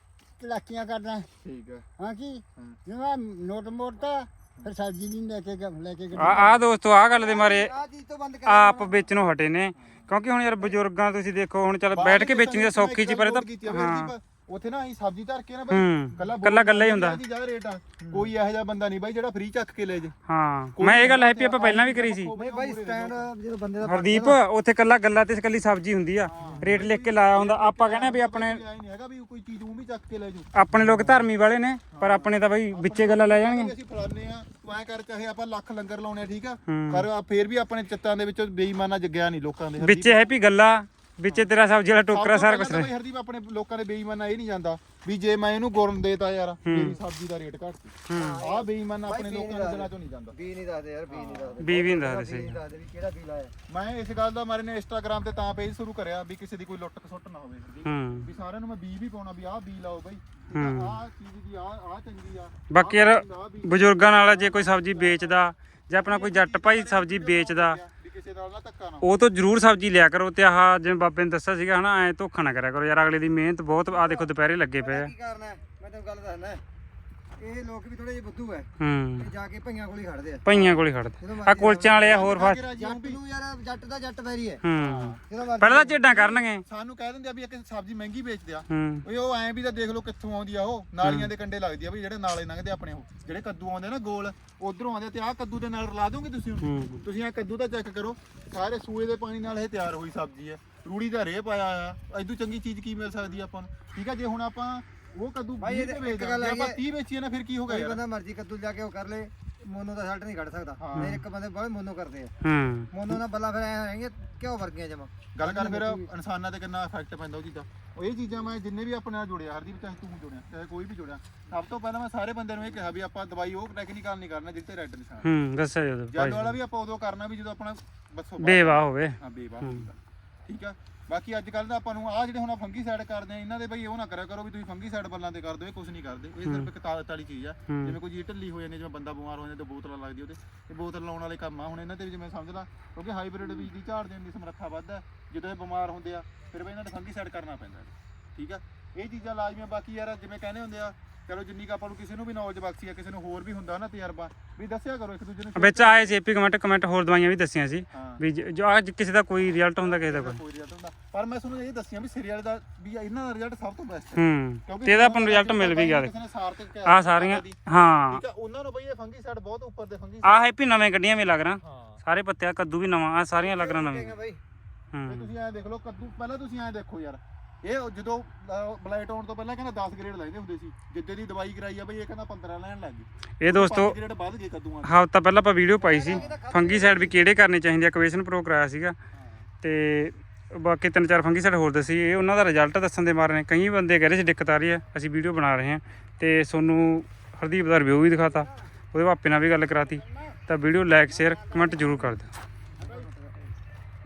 ਚਲਾਕੀਆਂ ਕਰਦਾ। ਠੀਕ ਆ ਹਾਂ ਕੀ? ਜਿਵੇਂ ਨੋਟ ਮੋੜਤਾ ਫਿਰ ਸਬਜ਼ੀ ਨਹੀਂ ਲੈ ਕੇ ਗ- ਲੈ ਕੇ ਆ ਆ ਦੋਸਤੋ ਆ ਗੱਲ ਦੇ ਮਾਰੇ ਆ ਚੀਜ਼ ਤੋਂ ਬੰਦ ਕਰ ਆਪ ਵੇਚਣੋਂ ਹਟੇ ਨੇ। ਕਿਉਂਕਿ ਹੁਣ ਯਾਰ ਬਜ਼ੁਰਗਾਂ ਤੁਸੀਂ ਦੇਖੋ ਹੁਣ ਚੱਲ ਬੈਠ ਕੇ ਵੇਚਣੀ ਤਾਂ ਸੌਖੀ ਜੀ ਪਰ ਇਹ ਤਾਂ ਹਾਂ। ਉੱਥੇ ਨਾ ਅਸੀਂ ਸਬਜ਼ੀ ਧਰ ਕੇ ਨਾ ਬਈ ਹੂੰ ਕੱਲਾ ਕੱਲਾ ਗੱਲਾ ਹੀ ਹੁੰਦਾ। ਜੀ ਜਾ ਰੇਟ ਆ। ਕੋਈ ਇਹੋ ਜਿਹਾ ਬੰਦਾ ਨਹੀਂ ਬਾਈ ਜਿਹੜਾ ਫ੍ਰੀ ਚੱਕ ਕੇ ਲੈ ਜੇ। ਹਾਂ ਮੈਂ ਇਹ ਗੱਲ ਹੈਪੀ ਆਪਾਂ ਪਹਿਲਾਂ ਵੀ ਕਰੀ ਸੀ। ਨਹੀਂ ਬਾਈ ਸਟੈਂਡ ਜਦੋਂ ਬੰਦੇ ਦਾ ਹਰਦੀਪ ਉੱਥੇ ਕੱਲਾ ਗੱਲਾ ਤੇ ਕੱਲੀ ਸਬਜ਼ੀ ਹੁੰਦੀ ਆ। ਰੇਟ ਲਿਖ ਕੇ ਲਾਇਆ ਹੁੰਦਾ। ਆਪਾਂ ਕਹਿੰਦੇ ਆ ਵੀ ਆਪਣੇ ਐ ਨਹੀਂ ਹੈਗਾ ਵੀ ਕੋਈ ਚੀਜ਼ ਉਹ ਵੀ ਚੱਕ ਕੇ ਲੈ ਜੂ ਆਪਣੇ ਲੋਕ ਧਰਮੀ ਵਾਲੇ ਨੇ ਪਰ ਆਪਣੇ ਤਾਂ ਬਈ ਵਿੱਚੇ ਗੱਲਾਂ ਲੈ ਜਾਣਗੇ ਅਸੀਂ ਫਲਾਨੇ ਆ ਤੂੰ ਐ ਕਰ ਚਾਹੇ ਆਪਾਂ ਲੱਖ ਲੰਗਰ ਲਾਉਣੇ ਆ ਠੀਕ ਆ? ਹੂੰ। ਪਰ ਆ ਫੇਰ ਵੀ ਆਪਣੇ ਚਿੱਤਾਂ ਦੇ ਵਿੱਚ ਬੇਈਮਾਨਾ ਜਗਿਆ ਨਹੀਂ ਲੋਕਾਂ ਦੇ। ਵਿੱਚੇ ਹੈਪੀ ਗੱਲਾ। ਵਿੱਚੇ ਤੇਰਾ ਸਬਜ਼ੀ ਵਾਲਾ ਟੋਕਰਾ ਸਾਰਾ ਕੁਝ ਬਈ ਹਰਦੀਪ ਆਪਣੇ ਲੋਕਾਂ ਦੇ ਬੇਈਮਾਨਾ ਇਹ ਨਹੀਂ ਜਾਂਦਾ ਵੀ ਜੇ ਮੈਂ ਇਹਨੂੰ ਗੁਰਨ ਦੇਤਾ ਯਾਰ ਮੇਰੀ ਸਬਜ਼ੀ ਦਾ ਰੇਟ ਘੱਟ ਸੀ। ਆਹ ਬੇਈਮਾਨਾ ਆਪਣੇ ਲੋਕਾਂ ਦੇ ਦਿਲਾਂ ਚੋਂ ਨਹੀਂ ਜਾਂਦਾ। ਬੀ ਨਹੀਂ ਦੱਸਦੇ ਯਾਰ ਬੀ ਨਹੀਂ ਦੱਸਦੇ। ਬੀ ਵੀ ਨਹੀਂ ਦੱਸਦੇ ਸਹੀ। ਨਹੀਂ ਦੱਸਦੇ ਵੀ ਕਿਹੜਾ ਬੀ ਲਾਇਆ ਮੈਂ ਇਸ ਗੱਲ ਦਾ ਮਾਰੇ ਨੇ ਇੰਸਟਾਗ੍ਰam ਤੇ ਤਾਂ ਪੇਜ ਸ਼ੁਰੂ ਕਰਿਆ ਵੀ ਕਿਸੇ ਦੀ ਕੋਈ ਲੁੱਟ ਖਸੁੱਟ ਨਾ ਹੋਵੇ ਵੀ ਸਾਰਿਆਂ ਨੂੰ ਮੈਂ ਬੀ ਵੀ ਪਾਉਣਾ ਵੀ ਆਹ ਬੀ ਲਾਓ ਬਈ। ਆਹ ਚੀਜ਼ ਦੀ ਆਹ ਆਹ ਚੰਗੀ ਆ। ਬਾਕੀ ਯਾਰ ਬਜ਼ੁਰਗਾਂ ਨਾਲ ਜੇ ਕੋਈ ਸਬਜ਼ੀ ਵੇਚਦਾ ਜਾਂ ਆਪਣਾ ਕੋਈ ਜੱਟ ਭਾਈ ਸਬਜ਼ੀ ਵੇਚਦਾ ਵੀ ਕਿਸੇ ਨਾਲ ਨਾ ਧੱਕਾ ਨਾ ਉਹ ਤੋਂ ਜ਼ਰੂਰ ਸਬਜ਼ੀ ਲਿਆ ਕਰੋ ਤੇ ਆਹ ਜਿਵੇਂ ਬਾਬੇ ਨੇ ਦੱਸਿਆ ਸੀਗਾ ਹਨਾ ਐ ਧੋਖਾ ਨਾ ਕਰਿਆ ਕਰੋ। ਯਾਰ ਅਗਲੇ ਦੀ ਮਿਹਨਤ ਬਹੁਤ ਆ ਦੇਖੋ ਦੁਪਹਿਰੇ ਲੱਗੇ ਪਏ ਆ। ਕੀ ਕਾਰਨ ਮੈਂ ਤੈਨੂੰ ਗੱਲ ਦੱਸਣਾ ਇਹ ਲੋਕ ਵੀ ਥੋੜੇ ਜਿਹੇ ਬੁੱਧੂ ਐ ਹੂੰ। ਇਹ ਜਾ ਕੇ ਭਈਆਂ ਕੋਲ ਹੀ ਖੜਦੇ ਆ। ਪਈਆਂ ਕੋਲ ਹੀ ਖੜਦੇ ਆ। ਕੁਲਚਿਆਂ ਵਾਲੇ ਆ ਹੋਰ ਫਾਸਟ ਜੱਟ ਨੂੰ ਯਾਰ ਜੱਟ ਦਾ ਜੱਟ ਵੈਰੀ ਐ ਹੂੰ। ਜਦੋਂ ਮਰਜ਼ੀ ਪਹਿਲਾਂ ਤਾਂ ਝੇਡਾਂ ਕਰਨਗੇ। ਸਾਨੂੰ ਕਹਿ ਦਿੰਦੇ ਆ ਵੀ ਇੱਕ ਸਬਜ਼ੀ ਮਹਿੰਗੀ ਵੇਚਦੇ ਆ। ਹੂੰ। ਓਏ ਉਹ ਐਂ ਵੀ ਤਾਂ ਦੇਖ ਲਓ ਕਿੱਥੋਂ ਆਉਂਦੀ ਆ ਉਹ। ਨਾਲੀਆਂ ਦੇ ਕੰਡੇ ਲੱਗਦੀ ਆ ਵੀ ਜਿਹੜੇ ਨਾਲੇ ਲੰਘਦੇ ਆਪਣੇ ਉਹ। ਜਿਹੜੇ ਕੱਦੂ ਆਉਂਦੇ ਨਾ ਗੋਲ ਉਧਰੋਂ ਆਉਂਦੇ ਤੇ ਆਹ ਕੱਦੂ ਦੇ ਨਾਲ ਰਲਾ ਦੋਗੇ ਤੁਸੀਂ? ਹੂੰ। ਤੁਸੀਂ ਆ ਕੱਦੂ ਦਾ ਚੈੱਕ ਕਰੋ। ਸਾਰੇ ਸੂਏ ਦੇ ਪਾਣੀ ਨਾਲ ਇਹ ਤਿਆਰ ਹੋਈ ਸਬਜ਼ੀ ਹੈ। ਰੂੜੀ ਦਾ ਰੇਹ ਪਾਇਆ ਆ ਐਦੂ ਚੰਗੀ ਚੀਜ਼ ਕੀ ਮਿਲ ਸਕਦੀ ਆ ਆਪਾਂ ਨੂੰ? ਠੀਕ ਆ ਜੇ ਹੁਣ ਆਪਾਂ ਉਹ ਕੱਦੂ ਭਾਈ 20 ਇਹ ਤੇ ਇੱਕ ਵੇਚਦੇ। ਆ ਗੱਲ ਜੇ ਆਪਾਂ ਹੈਗੀ 30 ਵੇਚੀਏ ਨਾ ਫਿਰ ਕੀ ਹੋਗਾ ਕੋਈ ਯਾਰ? ਬੰਦਾ ਮਰਜ਼ੀ ਕੱਦੂ ਜਾ ਕੇ ਉਹ ਕਰ ਲੇ ਮੋਨੋ ਦਾ ਸ਼ਰਟ ਨਹੀਂ ਕੱਢ ਸਕਦਾ। ਹਾਂ। ਮੇਰੇ ਇੱਕ ਬੰਦੇ ਬਹੁਤ ਮੋਨੋ ਕਰਦੇ ਆ। ਹੂੰ। ਮੋਨੋ ਨਾਲ ਬੱਲਾ ਫਿਰ ਐ ਹੈਗੇ ਕਿਉਂ ਵਰਗੀਆਂ ਜਮਾ। ਗੱਲ ਕਰ ਫਿਰ ਇਨਸਾਨਾਂ ਤੇ ਕਿੰਨਾ ਇਫੈਕਟ ਪੈਂਦਾ ਉਹ ਚੀਜ਼ਾਂ। ਉਹ ਇਹ ਚੀਜ਼ਾਂ ਮੈਂ ਜਿੰਨੇ ਵੀ ਆਪਣੇ ਨਾਲ ਜੁੜਿਆ ਹਰਦੀਪ ਚਾਹੇ ਤੂੰ ਜੁੜਿਆ ਚਾਹੇ ਕੋਈ ਵੀ ਜੁੜਿਆ ਸਭ ਤੋਂ ਪਹਿਲਾਂ ਮੈਂ ਸਾਰੇ ਬੰਦਿਆਂ ਨੂੰ ਇਹ ਕਿਹਾ ਵੀ ਆਪਾਂ ਦਵਾਈ ਉਹ ਟੈਕਨੀਕਲ ਨਹੀਂ ਕਰਨਾ ਜਿੱਤੇ ਰੈੱਡ ਨਿਸ਼ਾਨ ਹੂੰ ਦੱਸਿਆ ਜਦੋਂ ਜਦ ਵਾਲਾ ਵੀ ਆਪਾਂ ਉਦੋਂ ਕਰਨਾ ਵੀ ਜਦੋਂ ਆਪਣਾ ਬੱਸੋ ਬੇਵਾ ਹੋਵੇ। ਹਾਂ ਬੇਵਾ ਹੁੰਦਾ ਠੀਕ ਆ? ਬਾਕੀ ਅੱਜ ਕੱਲ ਦਾ ਆਪਾਂ ਨੂੰ ਆ ਜਿਹੜੇ ਹੁਣ ਫੰਗੀ ਸਾਈਡ ਕਰਦੇ ਆ ਇਹਨਾਂ ਦੇ ਬਈ ਉਹ ਨਾ ਕਰਿਆ ਕਰੋ ਵੀ ਤੁਸੀਂ ਫੰਗੀ ਸਾਈਡ ਬੱਲਾਂ ਤੇ ਕਰ ਦਿਓ ਇਹ ਕੁਝ ਨਹੀਂ ਕਰਦੇ। ਇਹ ਸਿਰਫ ਇੱਕ ਤਾਕਤ ਵਾਲੀ ਚੀਜ਼ ਆ। ਜਿਵੇਂ ਕੋਈ ਜੀ ਢਿੱਲੀ ਹੋ ਜਾਂਦੀ ਜਿਵੇਂ ਬੰਦਾ ਬਿਮਾਰ ਹੋ ਜਾਂਦਾ ਤੇ ਬੋਤਲਾਂ ਲੱਗਦੀ ਉਹਦੇ। ਇਹ ਬੋਤਲ ਲਾਉਣ ਵਾਲੇ ਕੰਮ ਆ ਹੁਣ ਇਹਨਾਂ ਤੇ ਵੀ ਜਿਵੇਂ ਸਮਝ ਲਾ ਕਿਉਂਕਿ ਹਾਈਬ੍ਰਿਡ ਬੀਜ ਦੀ ਝਾੜ ਦੇਣ ਦੀ ਸਮਰੱਥਾ ਵੱਧ ਹੈ ਜਦੋਂ ਇਹ ਬਿਮਾਰ ਹੁੰਦੇ ਆ ਫਿਰ ਵੀ ਇਹਨਾਂ ਨੂੰ ਫੰਗੀ ਸਾਈਡ ਕਰਨਾ ਪੈਂਦਾ। ਠੀਕ ਆ? ਇਹ ਚੀਜ਼ਾਂ ਲਾਜ਼ਮੀਆਂ ਬਾਕੀ ਯਾਰ ਜਿਵੇਂ ਕਹਿੰਦੇ ਹੁੰਦੇ ਆ ਚਲੋ ਜਿੰਨੀ ਕੁ ਆਪਾਂ ਨੂੰ ਕਿਸੇ ਨੂੰ ਵੀ ਨੌਲੇਜ ਬਖਸ਼ੀ ਆ ਕਿਸੇ ਨੂੰ ਹੋਰ ਵੀ ਹੁੰਦਾ ਨਾ ਤਜਰਬਾ ਵੀ ਦੱਸਿਆ ਕਰੋ ਇੱਕ ਦੂਜੇ ਨੂੰ ਵਿੱਚ ਆਏ ਸੀ ਏਪੀ ਕਮੈਂਟ ਕਮੈਂਟ ਹੋਰ ਦਵਾਈਆਂ ਵੀ ਦੱਸੀਆਂ ਸੀ ਹਾਂ। ਵੀ ਜ- ਜੋ ਅੱਜ ਕਿਸੇ ਦਾ ਕੋਈ ਰਿਜ਼ਲਟ ਹੁੰਦਾ ਕਿਸੇ ਦਾ ਕੋਈ। ਕੋਈ ਰਿਜ਼ਲਟ ਹੁੰਦਾ। ਪਰ ਮੈਂ ਤੁਹਾਨੂੰ ਇਹ ਦੱਸਿਆ ਵੀ ਸਿਰੇ ਵਾਲੇ ਦਾ ਵੀ ਇਹਨਾਂ ਦਾ ਰਿਜ਼ਲਟ ਸਭ ਤੋਂ ਬੈਸਟ ਹੈ। ਹੂੰ ਕਿਉਂਕਿ ਤੇ ਇਹਦਾ ਆਪਾਂ ਨੂੰ ਰਿਜ਼ਲਟ ਮਿਲ ਵੀ ਗਿਆ ਕਿਸੇ ਨੇ ਸਾਰ ਤੇ ਕਿਹਾ ਆ ਸਾਰੀਆਂ ਹਾਂ। ਠੀਕ ਆ ਉਹਨਾਂ ਨੂੰ ਬਈ ਇਹ ਫੰਗੀ ਸਾਈਡ ਬਹੁਤ ਉੱਪਰ ਦੇ ਫੰਗੀ ਆਹ ਹੈਪੀ ਨਵੇਂ ਗੱਡੀਆਂ ਵੀ ਲੱਗ ਰਹਾ ਹਾਂ। ਸਾਰੇ ਪੱਤੇ ਆ ਕੱਦੂ ਵੀ ਨਵਾਂ ਆ ਸਾਰੀਆਂ ਲੱਗ ਰਹਾ ਨਵੇਂ ਬਾਈ? ਤੇ ਹੂੰ ਤੁਸੀਂ ਐ ਦੇਖ ਲਓ ਕੱਦੂ ਪਹਿਲਾਂ ਤੁਸੀਂ ਐ ਦੇਖੋ ਯਾਰ। ਇਹ ਜਦੋਂ ਬਲਾਈਟ ਆਉਣ ਤੋਂ ਪਹਿਲਾਂ ਕਹਿੰਦਾ 10 ਗ੍ਰੇਡ ਲੈਂਦੇ ਹੁੰਦੇ ਸੀ। ਜਿੱਦੇ ਦੀ ਦਵਾਈ ਕਰਾਈ ਆ ਬਈ ਇਹ ਕਹਿੰਦਾ 15 ਲੈਣ ਲੱਗ ਗਈ ਇਹ ਦੋਸਤੋ ਗ੍ਰੇਡ ਵੱਧ ਗਏ ਕੱਦੂਆਂ ਹਫ਼ਤਾ ਪਹਿਲਾਂ ਆਪਾਂ ਵੀਡੀਓ ਪਾਈ ਸੀ। ਫੰਗੀ ਸਾਈਡ ਵੀ ਕਿਹੜੇ ਕਰਨੇ ਚਾਹੀਦੇ ਆ? ਕੁਐਸਚਨ ਪ੍ਰੋ ਕਰਾਇਆ ਸੀਗਾ। ਤੇ ਬਾਕੀ ਤਿੰਨ ਚਾਰ ਫੰਗੀ ਸਾਈਡ ਹੋਰ ਦੱਸੀ। ਇਹ ਉਹਨਾਂ ਦਾ ਰਿਜ਼ਲਟ ਦੱਸਣ ਦੇ ਮਾਰੇ ਨੇ। ਕਈ ਬੰਦੇ ਕਹਿ ਰਹੇ ਸੀ ਦਿੱਕਤ ਆ ਰਹੀ ਹੈ ਅਸੀਂ ਵੀਡੀਓ ਬਣਾ ਰਹੇ ਹਾਂ। ਤੇ ਤੁਹਾਨੂੰ ਹਰਦੀਪ ਦਾ ਰਿਵਿਊ ਵੀ ਦਿਖਾਤਾ। ਉਹਦੇ ਭਾਪੇ ਨਾਲ ਵੀ ਗੱਲ ਕਰਾਤੀ। ਤਾਂ ਵੀਡੀਓ ਲਾਈਕ ਸ਼ੇਅਰ ਕਮੈਂਟ ਜ਼ਰੂਰ ਕਰ ਦਿਓ।